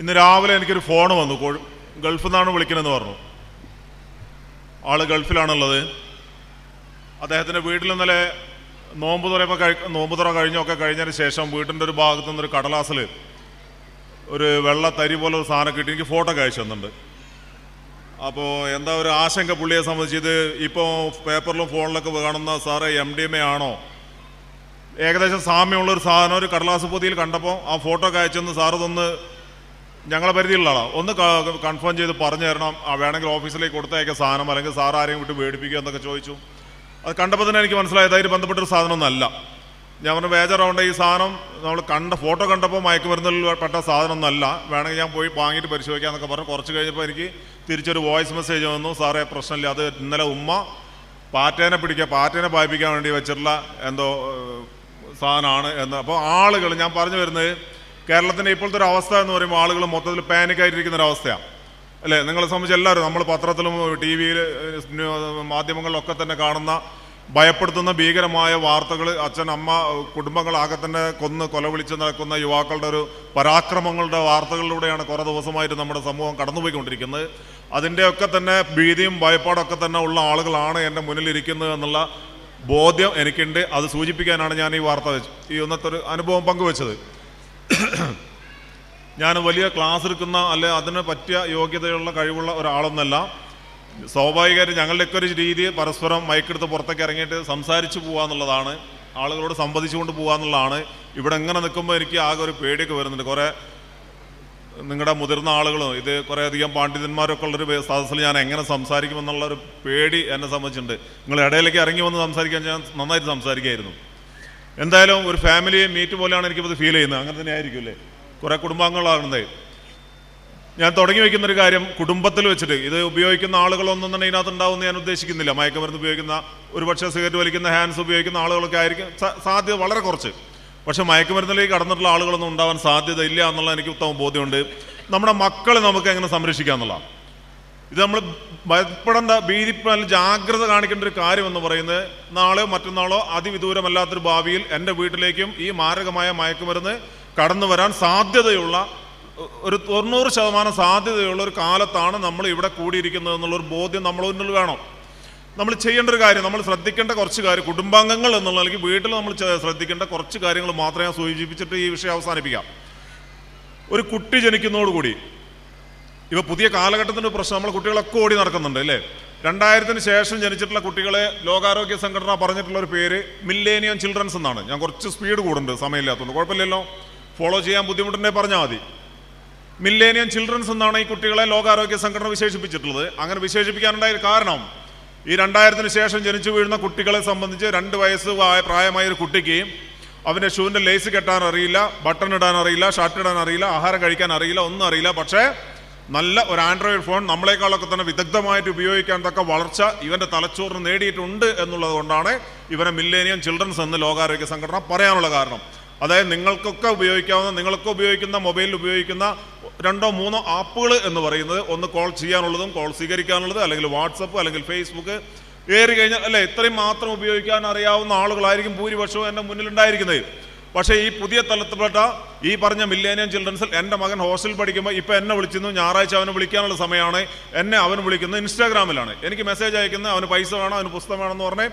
ഇന്ന് രാവിലെ എനിക്കൊരു ഫോൺ വന്നു. ഗൾഫിൽ നിന്നാണ് വിളിക്കണമെന്ന് പറഞ്ഞു. ആൾ ഗൾഫിലാണുള്ളത്. അദ്ദേഹത്തിന്റെ വീട്ടിൽ ഇന്നലെ നോമ്പ് തുറയപ്പോൾ കഴി നോമ്പ് തുറ കഴിഞ്ഞൊക്കെ കഴിഞ്ഞതിന് ശേഷം വീട്ടിന്റെ ഒരു ഭാഗത്തു നിന്നൊരു കടലാസിൽ ഒരു വെള്ള തരി പോലെ ഒരു സാധനം കിട്ടി. എനിക്ക് ഫോട്ടോ ഒക്കെ അയച്ചു അപ്പോൾ എന്താ ഒരു ആശങ്ക പുള്ളിയെ സംബന്ധിച്ച് ഇത് ഇപ്പോൾ പേപ്പറിലും ഫോണിലൊക്കെ കാണുന്ന സാറേ എം ഡി എം എ ആണോ? ഏകദേശം സാമ്യമുള്ളൊരു സാധനം ഒരു കടലാസ് പൊതിയിൽ കണ്ടപ്പോൾ ആ ഫോട്ടോ ഒക്കെ അയച്ചെന്ന് ഇതൊന്ന് ഞങ്ങളെ പരിധിയിലുള്ള ഒന്ന് കൺഫേം ചെയ്ത് പറഞ്ഞു തരണം. വേണമെങ്കിൽ ഓഫീസിലേക്ക് കൊടുത്തയക്കുക സാധനം അല്ലെങ്കിൽ സാർ ആരെയും വിട്ട് മേടിപ്പിക്കുക എന്നൊക്കെ ചോദിച്ചു. അത് കണ്ടപ്പോൾ തന്നെ എനിക്ക് മനസ്സിലായത് അതിന് ബന്ധപ്പെട്ടൊരു സാധനമൊന്നല്ല ഞാൻ പറഞ്ഞു ബേജാറാവേണ്ട ഈ സാധനം? നമ്മൾ കണ്ട ഫോട്ടോ കണ്ടപ്പോൾ മയക്കുമരുന്നിൽ പെട്ട സാധനമൊന്നല്ല വേണമെങ്കിൽ ഞാൻ പോയി വാങ്ങിയിട്ട് പരിശോധിക്കാമെന്നൊക്കെ പറഞ്ഞു. കുറച്ച് കഴിഞ്ഞപ്പോൾ എനിക്ക് തിരിച്ചൊരു വോയിസ് മെസ്സേജ് വന്നു. സാറേ പ്രശ്നമില്ല. അത് ഇന്നലെ ഉമ്മ പാറ്റേനെ പിടിക്കുക പാറ്റേനെ പായിപ്പിക്കാൻ വേണ്ടി വെച്ചിട്ടുള്ള എന്തോ സാധനമാണ് എന്ന്. അപ്പോൾ ആളുകൾ ഞാൻ പറഞ്ഞു വരുന്നത് കേരളത്തിന്റെ ഇപ്പോഴത്തെ ഒരു അവസ്ഥ എന്ന് പറയുമ്പോൾ ആളുകൾ മൊത്തത്തിൽ പാനിക്കായിട്ടിരിക്കുന്ന ഒരു അവസ്ഥയാണ്. അല്ലേ? നിങ്ങളെ സംബന്ധിച്ച് എല്ലാവരും നമ്മൾ പത്രത്തിലും ടി വിയിൽ മാധ്യമങ്ങളിലൊക്കെ തന്നെ കാണുന്ന ഭയപ്പെടുത്തുന്ന ഭീകരമായ വാർത്തകൾ അച്ഛൻ അമ്മ കുടുംബങ്ങളാകെ തന്നെ കൊന്ന് കൊലവിളിച്ച് നടക്കുന്ന യുവാക്കളുടെ ഒരു പരാക്രമങ്ങളുടെ വാർത്തകളിലൂടെയാണ് കുറേ ദിവസമായിട്ട് നമ്മുടെ സമൂഹം കടന്നുപോയിക്കൊണ്ടിരിക്കുന്നത്. അതിന്റെയൊക്കെ തന്നെ ഭീതിയും ഭയപ്പാടൊക്കെ തന്നെ ഉള്ള ആളുകളാണ് എന്റെ മുന്നിലിരിക്കുന്നത് എന്നുള്ള ബോധ്യം എനിക്കുണ്ട്. അത് സൂചിപ്പിക്കാനാണ് ഞാൻ ഈ വാർത്ത ഈ ഒന്നത്തെ ഒരു അനുഭവം പങ്കുവെച്ചത്. ഞാൻ വലിയ ക്ലാസ് എടുക്കുന്ന അല്ലെ അതിന് പറ്റിയ യോഗ്യതയുള്ള കഴിവുള്ള ഒരാളൊന്നല്ല. സ്വാഭാവികമായിട്ട് ഞങ്ങളുടെയൊക്കെ ഒരു രീതി പരസ്പരം മയക്കെടുത്ത് പുറത്തേക്ക് ഇറങ്ങിയിട്ട് സംസാരിച്ചു പോകുക എന്നുള്ളതാണ്. ആളുകളോട് സംവദിച്ചുകൊണ്ട് പോകുക എന്നുള്ളതാണ്. ഇവിടെ എങ്ങനെ നിൽക്കുമ്പോൾ എനിക്ക് ആകെ ഒരു പേടിയൊക്കെ വരുന്നുണ്ട്. കുറേ നിങ്ങളുടെ മുതിർന്ന ആളുകളും ഇത് കുറേ അധികം പാണ്ഡിതന്മാരൊക്കെ ഉള്ളൊരു സദസ്സിൽ ഞാൻ എങ്ങനെ സംസാരിക്കുമെന്നുള്ള ഒരു പേടി എന്നെ സംബന്ധിച്ചിട്ടുണ്ട്. നിങ്ങൾ ഇടയിലേക്ക് ഇറങ്ങി വന്ന് സംസാരിക്കാൻ ഞാൻ നന്നായിട്ട് സംസാരിക്കായിരുന്നു. എന്തായാലും ഒരു ഫാമിലി മീറ്റ് പോലെയാണ് എനിക്കിപ്പോൾ ഫീൽ ചെയ്യുന്നത്. അങ്ങനെ തന്നെ ആയിരിക്കും അല്ലേ കുറേ കുടുംബാംഗങ്ങളാകുന്നത് ഞാൻ തുടങ്ങി വെക്കുന്ന ഒരു കാര്യം കുടുംബത്തിൽ വെച്ചിട്ട് ഇത് ഉപയോഗിക്കുന്ന ആളുകളൊന്നും തന്നെ ഇതിനകത്ത് ഉണ്ടാവുമെന്ന് ഞാൻ ഉദ്ദേശിക്കുന്നില്ല. മയക്കുമരുന്ന് ഉപയോഗിക്കുന്ന ഒരുപക്ഷെ സിഗരറ്റ് വലിക്കുന്ന ഹാൻഡ്സ് ഉപയോഗിക്കുന്ന ആളുകളൊക്കെ ആയിരിക്കും. സാധ്യത വളരെ കുറച്ച്. പക്ഷെ മയക്കുമരുന്നിലേക്ക് കടന്നിട്ടുള്ള ആളുകളൊന്നും ഉണ്ടാവാൻ സാധ്യത ഇല്ല എന്നുള്ള എനിക്ക് ഉത്തമ ബോധ്യമുണ്ട്. നമ്മുടെ മക്കളെ നമുക്ക് എങ്ങനെ സംരക്ഷിക്കാം എന്നുള്ളതാണ്. ഇത് നമ്മൾ ഭയപ്പെടേണ്ട ഭീതിപ്പല്ല ജാഗ്രത കാണിക്കേണ്ട ഒരു കാര്യമെന്ന് പറയുന്നത് നാളെയോ മറ്റന്നാളോ അതിവിദൂരമല്ലാത്തൊരു ഭാവിയിൽ എന്റെ വീട്ടിലേക്കും ഈ മാരകമായ മയക്കുമരുന്ന് കടന്നു വരാൻ സാധ്യതയുള്ള ഒരു തൊണ്ണൂറ് ശതമാനം സാധ്യതയുള്ള ഒരു കാലത്താണ് നമ്മൾ ഇവിടെ കൂടിയിരിക്കുന്നത് എന്നുള്ളൊരു ബോധ്യം നമ്മൾ മുന്നിൽ വേണം. നമ്മൾ ചെയ്യേണ്ട ഒരു കാര്യം നമ്മൾ ശ്രദ്ധിക്കേണ്ട കുറച്ച് കാര്യം കുടുംബാംഗങ്ങൾ എന്നുള്ള അല്ലെങ്കിൽ വീട്ടിൽ നമ്മൾ ശ്രദ്ധിക്കേണ്ട കുറച്ച് കാര്യങ്ങൾ മാത്രമേ സൂചിപ്പിച്ചിട്ട് ഈ വിഷയം അവസാനിപ്പിക്കാം. ഒരു കുട്ടി ജനിക്കുന്നതോടുകൂടി ഇവ പുതിയ കാലഘട്ടത്തിന്റെ പ്രശ്നം നമ്മൾ കുട്ടികളൊക്കെ ഓടി നടക്കുന്നുണ്ട് അല്ലേ? രണ്ടായിരത്തിന് ശേഷം ജനിച്ചിട്ടുള്ള കുട്ടികളെ ലോകാരോഗ്യ സംഘടന പറഞ്ഞിട്ടുള്ള ഒരു പേര് മില്ലേനിയം ചിൽഡ്രൻസ് എന്നാണ്. ഞാൻ കുറച്ച് സ്പീഡ് കൂടുന്നുണ്ട് സമയമില്ലാത്തതുകൊണ്ട്. കുഴപ്പമില്ലല്ലോ? ഫോളോ ചെയ്യാൻ ബുദ്ധിമുട്ടുണ്ടെങ്കിൽ പറഞ്ഞാൽ മതി. മില്ലേനിയം ചിൽഡ്രൻസ് എന്നാണ് ഈ കുട്ടികളെ ലോകാരോഗ്യ സംഘടന വിശേഷിപ്പിച്ചിട്ടുള്ളത്. അങ്ങനെ വിശേഷിപ്പിക്കാനുണ്ടായ കാരണം ഈ രണ്ടായിരത്തിന് ശേഷം ജനിച്ചു വീഴുന്ന കുട്ടികളെ സംബന്ധിച്ച് രണ്ട് വയസ്സ് പ്രായമായ ഒരു കുട്ടിക്ക് അവന്റെ ഷൂവിന്റെ ലേസ് കെട്ടാൻ അറിയില്ല ബട്ടൺ ഇടാൻ അറിയില്ല ഷർട്ട് ഇടാൻ അറിയില്ല ആഹാരം കഴിക്കാൻ അറിയില്ല ഒന്നും അറിയില്ല. പക്ഷേ നല്ല ഒരു ആൻഡ്രോയിഡ് ഫോൺ നമ്മളെക്കാളൊക്കെ തന്നെ വിദഗ്ധമായിട്ട് ഉപയോഗിക്കാൻ തക്ക വളർച്ച ഇവന്റെ തലച്ചോറിന് നേടിയിട്ടുണ്ട് എന്നുള്ളത് കൊണ്ടാണ് ഇവനെ മില്ലേനിയം ചിൽഡ്രൻസ് എന്ന് ലോകാരോഗ്യ സംഘടന പറയാനുള്ള കാരണം. അതായത് നിങ്ങൾക്കൊക്കെ ഉപയോഗിക്കാവുന്ന നിങ്ങളൊക്കെ ഉപയോഗിക്കുന്ന മൊബൈലിൽ ഉപയോഗിക്കുന്ന രണ്ടോ മൂന്നോ ആപ്പുകൾ എന്ന് പറയുന്നത് ഒന്ന് കോൾ ചെയ്യാനുള്ളതും കോൾ സ്വീകരിക്കാനുള്ളത് അല്ലെങ്കിൽ വാട്സപ്പ് അല്ലെങ്കിൽ ഫേസ്ബുക്ക്. ഏറി കഴിഞ്ഞാൽ അല്ലെ ഇത്രയും മാത്രം ഉപയോഗിക്കാൻ അറിയാവുന്ന ആളുകളായിരിക്കും ഭൂരിപക്ഷവും എന്റെ മുന്നിലുണ്ടായിരിക്കുന്നത്. പക്ഷേ ഈ പുതിയ തലത്തിൽപ്പെട്ട ഈ പറഞ്ഞ മില്ലേനിയം ചിൽഡ്രൻസിൽ എന്റെ മകൻ ഹോസ്റ്റലിൽ പഠിക്കുമ്പോൾ ഇപ്പം എന്നെ വിളിച്ചിരുന്നു ഞായറാഴ്ച അവന് വിളിക്കാനുള്ള സമയമാണ് എന്നെ അവൻ വിളിക്കുന്നത് ഇൻസ്റ്റാഗ്രാമിലാണ് എനിക്ക് മെസ്സേജ് അയക്കുന്നത് അവന് പൈസ വേണം അവന് പുസ്തകം വേണമെന്ന് പറഞ്ഞ്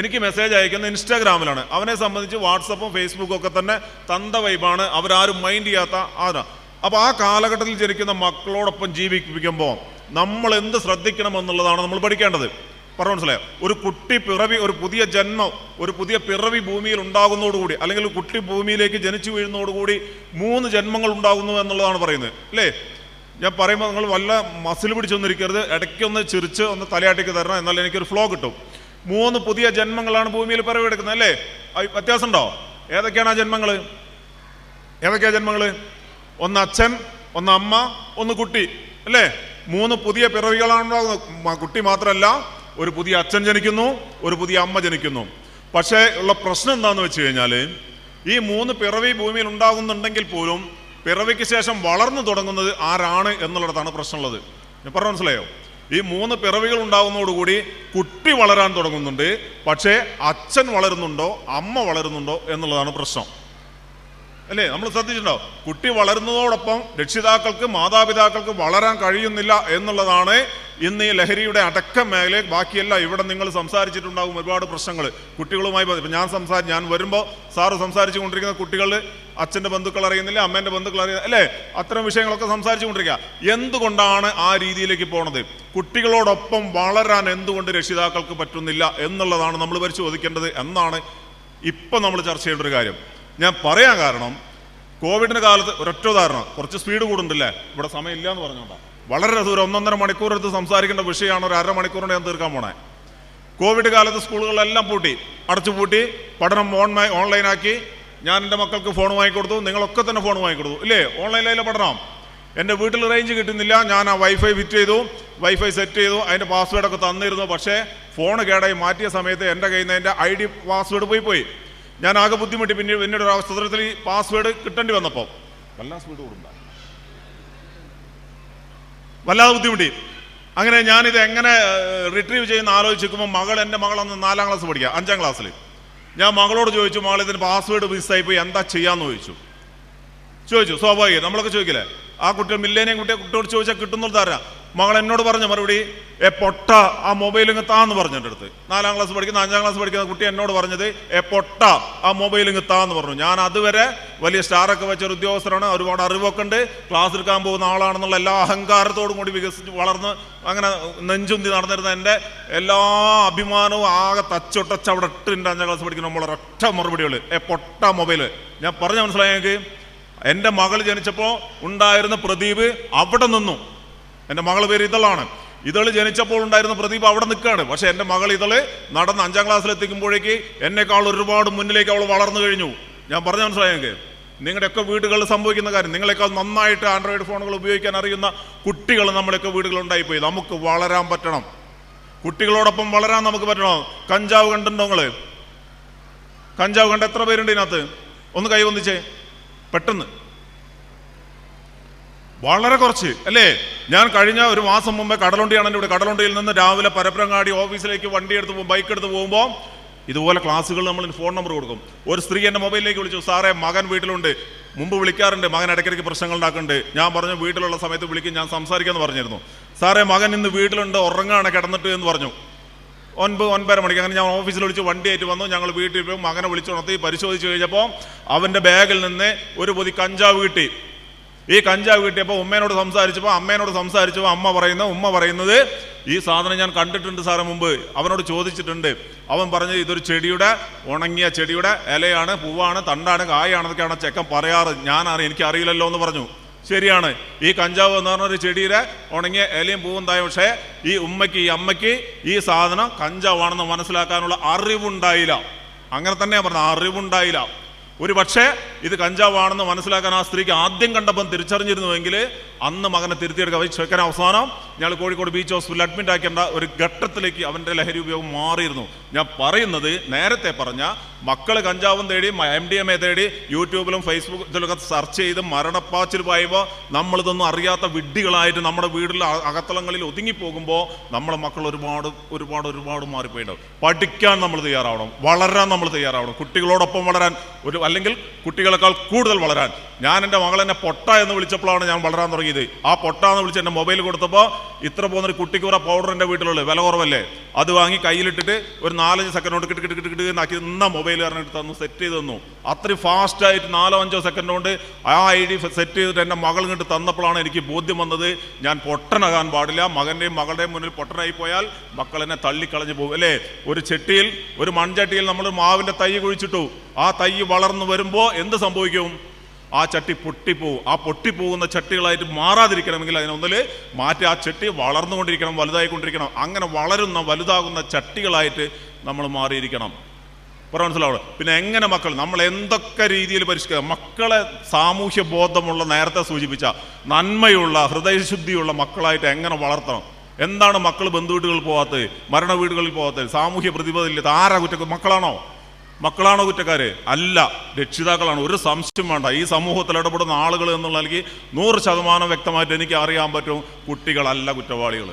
എനിക്ക് മെസ്സേജ് അയക്കുന്നത് ഇൻസ്റ്റാഗ്രാമിലാണ് അവനെ സംബന്ധിച്ച് വാട്സപ്പും ഫേസ്ബുക്കും ഒക്കെ തന്നെ തന്ത വൈബാണ് അവരാരും മൈൻഡ് ചെയ്യാത്ത ആരാ. അപ്പോൾ ആ കാലഘട്ടത്തിൽ ജനിക്കുന്ന മക്കളോടൊപ്പം ജീവിപ്പിക്കുമ്പോൾ നമ്മൾ എന്ത് ശ്രദ്ധിക്കണമെന്നുള്ളതാണ് നമ്മൾ പഠിക്കേണ്ടത്. പറഞ്ഞു മനസ്സിലായോ? ഒരു കുട്ടി പിറവി ഒരു പുതിയ ജന്മം ഒരു പുതിയ പിറവി ഭൂമിയിൽ ഉണ്ടാകുന്നതോടുകൂടി അല്ലെങ്കിൽ കുട്ടി ഭൂമിയിലേക്ക് ജനിച്ചു വീഴുന്നതോടുകൂടി മൂന്ന് ജന്മങ്ങൾ ഉണ്ടാകുന്നു എന്നുള്ളതാണ് പറയുന്നത്. അല്ലേ? ഞാൻ പറയുമ്പോൾ നിങ്ങൾ വല്ല മസിൽ പിടിച്ചൊന്നിരിക്കരുത് ഇടയ്ക്കൊന്ന് ചിരിച്ച് ഒന്ന് തലയാട്ടിക്ക് തരണം എന്നാൽ എനിക്കൊരു ഫ്ലോ കിട്ടും. മൂന്ന് പുതിയ ജന്മങ്ങളാണ് ഭൂമിയിൽ പിറവിയെടുക്കുന്നത് അല്ലേ? അത് വ്യത്യാസമുണ്ടോ? ഏതൊക്കെയാണ് ആ ജന്മങ്ങൾ ഏതൊക്കെയാ ജന്മങ്ങൾ ഒന്ന് അച്ഛൻ ഒന്ന് അമ്മ ഒന്ന് കുട്ടി അല്ലേ? മൂന്ന് പുതിയ പിറവികളാണ് ഉണ്ടാകുന്നത്. കുട്ടി മാത്രമല്ല ഒരു പുതിയ അച്ഛൻ ജനിക്കുന്നു ഒരു പുതിയ അമ്മ ജനിക്കുന്നു. പക്ഷേ ഉള്ള പ്രശ്നം എന്താണെന്ന് വെച്ച് കഴിഞ്ഞാൽ ഈ മൂന്ന് പിറവി ഭൂമിയിൽ ഉണ്ടാകുന്നുണ്ടെങ്കിൽ പോലും പിറവിക്ക് ശേഷം വളർന്നു തുടങ്ങുന്നത് ആരാണ് എന്നുള്ളതാണ് പ്രശ്നമുള്ളത്. ഞാൻ പറഞ്ഞു മനസ്സിലായോ? ഈ മൂന്ന് പിറവികൾ ഉണ്ടാകുന്നതോടുകൂടി കുട്ടി വളരാൻ തുടങ്ങുന്നുണ്ട്. പക്ഷേ അച്ഛൻ വളരുന്നുണ്ടോ അമ്മ വളരുന്നുണ്ടോ എന്നുള്ളതാണ് പ്രശ്നം. അല്ലേ? നമ്മൾ ശ്രദ്ധിച്ചിട്ടുണ്ടോ? കുട്ടി വളരുന്നതോടൊപ്പം രക്ഷിതാക്കൾക്ക് മാതാപിതാക്കൾക്ക് വളരാൻ കഴിയുന്നില്ല എന്നുള്ളതാണ് ഇന്ന് ഈ ലഹരിയുടെ അടക്കം മേഖല ബാക്കിയല്ല ഇവിടെ നിങ്ങൾ സംസാരിച്ചിട്ടുണ്ടാകും ഒരുപാട് പ്രശ്നങ്ങൾ. കുട്ടികളുമായി ഞാൻ സംസാരി ഞാൻ വരുമ്പോൾ സാറ് സംസാരിച്ചു കൊണ്ടിരിക്കുന്ന കുട്ടികൾ അച്ഛന്റെ ബന്ധുക്കൾ അറിയുന്നില്ല അമ്മേന്റെ ബന്ധുക്കൾ അറിയുന്നില്ല. അല്ലേ? അത്തരം വിഷയങ്ങളൊക്കെ സംസാരിച്ചു കൊണ്ടിരിക്കുക. എന്തുകൊണ്ടാണ് ആ രീതിയിലേക്ക് പോണത്? കുട്ടികളോടൊപ്പം വളരാൻ എന്തുകൊണ്ട് രക്ഷിതാക്കൾക്ക് പറ്റുന്നില്ല എന്നുള്ളതാണ് നമ്മൾ പരിശോധിക്കേണ്ടത് എന്നാണ് ഇപ്പം നമ്മൾ ചർച്ച ചെയ്യേണ്ട ഒരു കാര്യം. ഞാൻ പറയാൻ കാരണം കോവിഡിന്റെ കാലത്ത് ഒരൊറ്റ ഉദാഹരണം കുറച്ച് സ്പീഡ് കൂടുണ്ടല്ലേ ഇവിടെ സമയമില്ല എന്ന് പറഞ്ഞോണ്ടാ വളരെ ദൂരം ഒന്നൊന്നര മണിക്കൂർ എടുത്ത് സംസാരിക്കേണ്ട വിഷയമാണ് ഒരു അരമണിക്കൂറിനെ ഞാൻ തീർക്കാൻ പോണേ. കോവിഡ് കാലത്ത് സ്കൂളുകളെല്ലാം പൂട്ടി. അടച്ചു പൂട്ടി പഠനം ഓൺലൈൻ ഓൺലൈനാക്കി ഞാൻ എന്റെ മക്കൾക്ക് ഫോൺ വാങ്ങിക്കൊടുത്തു നിങ്ങളൊക്കെ തന്നെ ഫോൺ വാങ്ങിക്കൊടുത്തു ഇല്ലേ? ഓൺലൈനിലെ പഠനം. എന്റെ വീട്ടിൽ റേഞ്ച് കിട്ടുന്നില്ല. ഞാൻ ആ വൈഫൈ ഫിറ്റ് ചെയ്തു. വൈഫൈ സെറ്റ് ചെയ്തു. അതിന്റെ പാസ്വേഡൊക്കെ തന്നിരുന്നു. പക്ഷേ ഫോൺ കേടായി മാറ്റിയ സമയത്ത് എന്റെ കയ്യിൽ നിന്ന് എന്റെ ഐ ഡി പാസ്വേഡ് പോയി പോയി. ഞാൻ ആകെ ബുദ്ധിമുട്ടി. പിന്നെ പിന്നീട് ഒരു അവസരത്തിൽ പാസ്വേഡ് കിട്ടേണ്ടി വന്നപ്പോൾ. വല്ലാ സ്പീഡ് കൂടുണ്ട വല്ലാതെ ബുദ്ധിമുട്ടി. അങ്ങനെ ഞാനിത് എങ്ങനെ റിട്രീവ് ചെയ്യുന്ന ആലോചിച്ച് നിൽക്കുമ്പോൾ മകൾ എന്റെ മകൾ അന്ന് നാലാം ക്ലാസ് പഠിക്കുക അഞ്ചാം ക്ലാസ്സിൽ ഞാൻ മകളോട് ചോദിച്ചു മകൾ ഇതിന് പാസ്വേഡ് മിസ്സായി പോയി എന്താ ചെയ്യാന്ന് ചോദിച്ചു. ചോദിച്ചു സ്വാഭാവികം നമ്മളൊക്കെ ചോദിക്കില്ലേ? ആ കുട്ടികൾ മില്ലേനെയും കുട്ടിയെ കുട്ടിയോട് ചോദിച്ചാൽ കിട്ടുന്നുള്ളതാരാ തരാം മകൾ എന്നോട് പറഞ്ഞ മറുപടി എ പൊട്ട ആ മൊബൈൽ ഇങ്ങ് താന്ന് പറഞ്ഞു എന്റെ അടുത്ത്. നാലാം ക്ലാസ് പഠിക്കുന്ന അഞ്ചാം ക്ലാസ് പഠിക്കുന്ന കുട്ടി എന്നോട് പറഞ്ഞത് എ പൊട്ട ആ മൊബൈൽ ഇങ്ങ് താന്ന് പറഞ്ഞു. ഞാൻ അതുവരെ വലിയ സ്റ്റാറൊക്കെ വെച്ച ഒരു ഉദ്യോഗസ്ഥരാണ് ഒരുപാട് അറിവൊക്കെ ഉണ്ട്. ക്ലാസ് എടുക്കാൻ പോകുന്ന ആളാണെന്നുള്ള എല്ലാ അഹങ്കാരത്തോടും കൂടി വികസിച്ച് വളർന്ന് അങ്ങനെ നെഞ്ചുന്തി നടന്നിരുന്ന എന്റെ എല്ലാ അഭിമാനവും ആകെ തച്ചൊട്ടച്ച് അവിടെ ഇട്ടുണ്ട് അഞ്ചാം ക്ലാസ് പഠിക്കുന്ന നമ്മളെ ഒറ്റ മറുപടികൾ എ പൊട്ട മൊബൈൽ ഞാൻ പറഞ്ഞ മനസ്സിലായി ഞങ്ങൾക്ക് എന്റെ മകൾ ജനിച്ചപ്പോൾ ഉണ്ടായിരുന്ന പ്രദീപ് അവിടെ നിന്നു. എന്റെ മകൾ പേര് ഇതളാണ്. ഇതൾ ജനിച്ചപ്പോൾ ഉണ്ടായിരുന്ന പ്രദീപ് അവിടെ നിൽക്കുകയാണ്. പക്ഷെ എന്റെ മകൾ ഇതൾ നടന്ന് അഞ്ചാം ക്ലാസ്സിൽ എത്തിക്കുമ്പോഴേക്ക് എന്നെക്കാൾ ഒരുപാട് മുന്നിലേക്ക് അവൾ വളർന്നു കഴിഞ്ഞു. ഞാൻ പറഞ്ഞ മനസ്സിലായി എനിക്ക് നിങ്ങളുടെയൊക്കെ വീടുകളിൽ സംഭവിക്കുന്ന കാര്യം നിങ്ങളെക്കാൾ നന്നായിട്ട് ആൻഡ്രോയിഡ് ഫോണുകൾ ഉപയോഗിക്കാൻ അറിയുന്ന കുട്ടികൾ നമ്മുടെയൊക്കെ വീടുകളുണ്ടായിപ്പോയി നമുക്ക് വളരാൻ പറ്റണം. കുട്ടികളോടൊപ്പം വളരാൻ നമുക്ക് പറ്റണം? കഞ്ചാവ് കണ്ടുണ്ടോ നിങ്ങൾ? കഞ്ചാവ് കണ്ട എത്ര പേരുണ്ട് ഇതിനകത്ത്? ഒന്ന് കൈവന്നിച്ചേ പെട്ടെന്ന്. വളരെ കുറച്ച് അല്ലേ? ഞാൻ കഴിഞ്ഞ ഒരു മാസം മുമ്പേ കടലുണ്ടിയാണ് ഇവിടെ. കടലുണ്ടിയിൽ നിന്ന് രാവിലെ പരപ്രങ്ങാടി ഓഫീസിലേക്ക് വണ്ടി എടുത്ത് പോകും ബൈക്ക് എടുത്ത് പോകുമ്പോൾ ഇതുപോലെ ക്ലാസ്സുകൾ നമ്മൾ ഫോൺ നമ്പർ കൊടുക്കും. ഒരു സ്ത്രീ എന്റെ മൊബൈലിലേക്ക് വിളിച്ചു സാറേ മകൻ വീട്ടിലുണ്ട്. മുമ്പ് വിളിക്കാറുണ്ട്. മകൻ ഇടയ്ക്കിടയ്ക്ക് പ്രശ്നങ്ങൾ ഉണ്ടാക്കുന്നുണ്ട്. ഞാൻ പറഞ്ഞു വീട്ടിലുള്ള സമയത്ത് വിളിക്കും ഞാൻ സംസാരിക്കാമെന്ന് പറഞ്ഞിരുന്നു. സാറേ മകൻ ഇന്ന് വീട്ടിലുണ്ട് ഉറങ്ങാണ് കിടന്നിട്ട് എന്ന് പറഞ്ഞു. ഒൻപത് ഒൻപതര മണിക്ക് അങ്ങനെ ഞാൻ ഓഫീസിൽ വിളിച്ച് വണ്ടിയായിട്ട് വന്നു. ഞങ്ങൾ വീട്ടിൽ പോയി മകനെ വിളിച്ചുണർത്തി പരിശോധിച്ച് കഴിഞ്ഞപ്പോൾ അവന്റെ ബാഗിൽ നിന്ന് ഒരു പൊതി കഞ്ചാവ് കിട്ടി. ഈ കഞ്ചാവ് കിട്ടിയപ്പോൾ ഉമ്മേനോട് സംസാരിച്ചപ്പോൾ അമ്മേനോട് സംസാരിച്ചപ്പോൾ അമ്മ പറയുന്ന ഉമ്മ പറയുന്നത് ഈ സാധനം ഞാൻ കണ്ടിട്ടുണ്ട് സാറേ മുമ്പ്. അവനോട് ചോദിച്ചിട്ടുണ്ട്. അവൻ പറഞ്ഞത് ഇതൊരു ചെടിയുടെ ഉണങ്ങിയ ചെടിയുടെ ഇലയാണ് പൂവാണ് തണ്ടാണ് കായാണെന്നൊക്കെയാണ് ചെക്കൻ പറയാറ്. ഞാനാണ് എനിക്ക് അറിയില്ലല്ലോ എന്ന് പറഞ്ഞു. ശരിയാണ്. ഈ കഞ്ചാവ് എന്ന് പറഞ്ഞൊരു ചെടിയുടെ ഉണങ്ങിയ ഇലയും പൂവും തായ പക്ഷേ ഈ ഉമ്മയ്ക്ക് ഈ അമ്മയ്ക്ക് ഈ സാധനം കഞ്ചാവാണെന്ന് മനസ്സിലാക്കാനുള്ള അറിവുണ്ടായില്ല. അങ്ങനെ തന്നെയാണ് പറഞ്ഞത്. അറിവുണ്ടായില്ല. ഒരു പക്ഷേ ഇത് കഞ്ചാവാണെന്ന് മനസ്സിലാക്കാൻ ആ സ്ത്രീക്ക് ആദ്യം കണ്ടപ്പം തിരിച്ചറിഞ്ഞിരുന്നുവെങ്കിൽ അന്ന് മകനെ തിരുത്തിയെടുക്കാൻ ചെക്കൻ അവസാനം ഞങ്ങൾ കോഴിക്കോട് ബീച്ച് ഹോസ്പിറ്റലിൽ അഡ്മിറ്റ് ആക്കേണ്ട ഒരു ഘട്ടത്തിലേക്ക് അവന്റെ ലഹരി ഉപയോഗം മാറിയിരുന്നു. ഞാൻ പറയുന്നത് നേരത്തെ പറഞ്ഞ മക്കൾ കഞ്ചാവും തേടി എം ഡി എം എ തേടി യൂട്യൂബിലും ഫേസ്ബുക്ക് ഇതിലൊക്കെ സെർച്ച് ചെയ്ത് മരണപ്പാച്ചിൽ പായുമ്പോൾ നമ്മളിതൊന്നും അറിയാത്ത വിഡ്ഢികളായിട്ട് നമ്മുടെ വീട്ടിലെ അകത്തളങ്ങളിൽ ഒതുങ്ങിപ്പോകുമ്പോൾ നമ്മളെ മക്കൾ ഒരുപാട് ഒരുപാട് ഒരുപാട് മാറിപ്പോയിട്ടുണ്ടാവും പഠിക്കാൻ നമ്മൾ തയ്യാറാവണം വളരാൻ നമ്മൾ തയ്യാറാവണം. കുട്ടികളോടൊപ്പം വളരാൻ ഒരു അല്ലെങ്കിൽ കുട്ടികളെക്കാൾ കൂടുതൽ വളരാൻ. ഞാൻ എന്റെ മകൾ എന്നെ പൊട്ട എന്ന് വിളിച്ചപ്പോഴാണ് ഞാൻ വളരാൻ തുടങ്ങിയത് ആ പൊട്ടാന്ന് വിളിച്ച് എന്റെ മൊബൈൽ കൊടുത്തപ്പോൾ ഇത്ര പോകുന്നൊരു കുട്ടിക്കൂറ പൗഡർ എന്റെ വീട്ടിലുള്ളത് വില കുറവല്ലേ? അത് വാങ്ങി കയ്യിലിട്ടിട്ട് ഒരു നാലഞ്ച് സെക്കൻഡ് കൊണ്ട് കിട്ടി കിട്ടി കിട്ടി എന്നാക്കി നിന്ന മൊബൈൽ പറഞ്ഞിട്ട് തന്നു സെറ്റ് ചെയ്ത് തന്നു. അത്രയും ഫാസ്റ്റ് ആയിട്ട് നാലോ അഞ്ചോ സെക്കൻഡ് കൊണ്ട് ആ ഐ ഡി സെറ്റ് ചെയ്തിട്ട് എന്റെ മകൾ ഇങ്ങോട്ട് തന്നപ്പോഴാണ് എനിക്ക് ബോധ്യം വന്നത് ഞാൻ പൊട്ടനാകാൻ പാടില്ല മകന്റെയും മകളുടെയും മുന്നിൽ പൊട്ടനായി പോയാൽ മക്കൾ എന്നെ തള്ളിക്കളഞ്ഞു പോകും. അല്ലേ? ഒരു ചെട്ടിയിൽ ഒരു മൺചട്ടിയിൽ നമ്മൾ മാവിന്റെ തൈ കുഴിച്ചിട്ടു. ആ തൈ വളർന്നു വരുമ്പോൾ എന്ത് സംഭവിക്കും? ആ ചട്ടി പൊട്ടിപ്പോവും. ആ പൊട്ടിപ്പോകുന്ന ചട്ടികളായിട്ട് മാറാതിരിക്കണമെങ്കിൽ അതിനൊന്നിൽ മാറ്റി ആ ചട്ടി വളർന്നുകൊണ്ടിരിക്കണം വലുതായിക്കൊണ്ടിരിക്കണം. അങ്ങനെ വളരുന്ന വലുതാകുന്ന ചട്ടികളായിട്ട് നമ്മൾ മാറിയിരിക്കണം. പറയാൻ മനസ്സിലാവുള്ളൂ പിന്നെ എങ്ങനെ മക്കൾ? നമ്മൾ എന്തൊക്കെ രീതിയിൽ പരിഷ്കരിക്കുക മക്കളെ സാമൂഹ്യ ബോധമുള്ള നേരത്തെ സൂചിപ്പിച്ച നന്മയുള്ള ഹൃദയശുദ്ധിയുള്ള മക്കളായിട്ട് എങ്ങനെ വളർത്തണം? എന്താണ് മക്കൾ ബന്ധുവീടുകളിൽ പോകാത്തത്? മരണ വീടുകളിൽ പോകാത്തത്? സാമൂഹ്യ പ്രതിബദ്ധത ആരാ കുറ്റ? മക്കളാണോ? മക്കളാണോ കുറ്റക്കാര്? അല്ല. രക്ഷിതാക്കളാണ്. ഒരു സംശയം വേണ്ട. ഈ സമൂഹത്തിൽ ഇടപെടുന്ന ആളുകൾ എന്നുള്ള അല്ലെങ്കിൽ നൂറ് ശതമാനം വ്യക്തമായിട്ട് എനിക്ക് അറിയാൻ പറ്റും കുട്ടികളല്ല കുറ്റവാളികൾ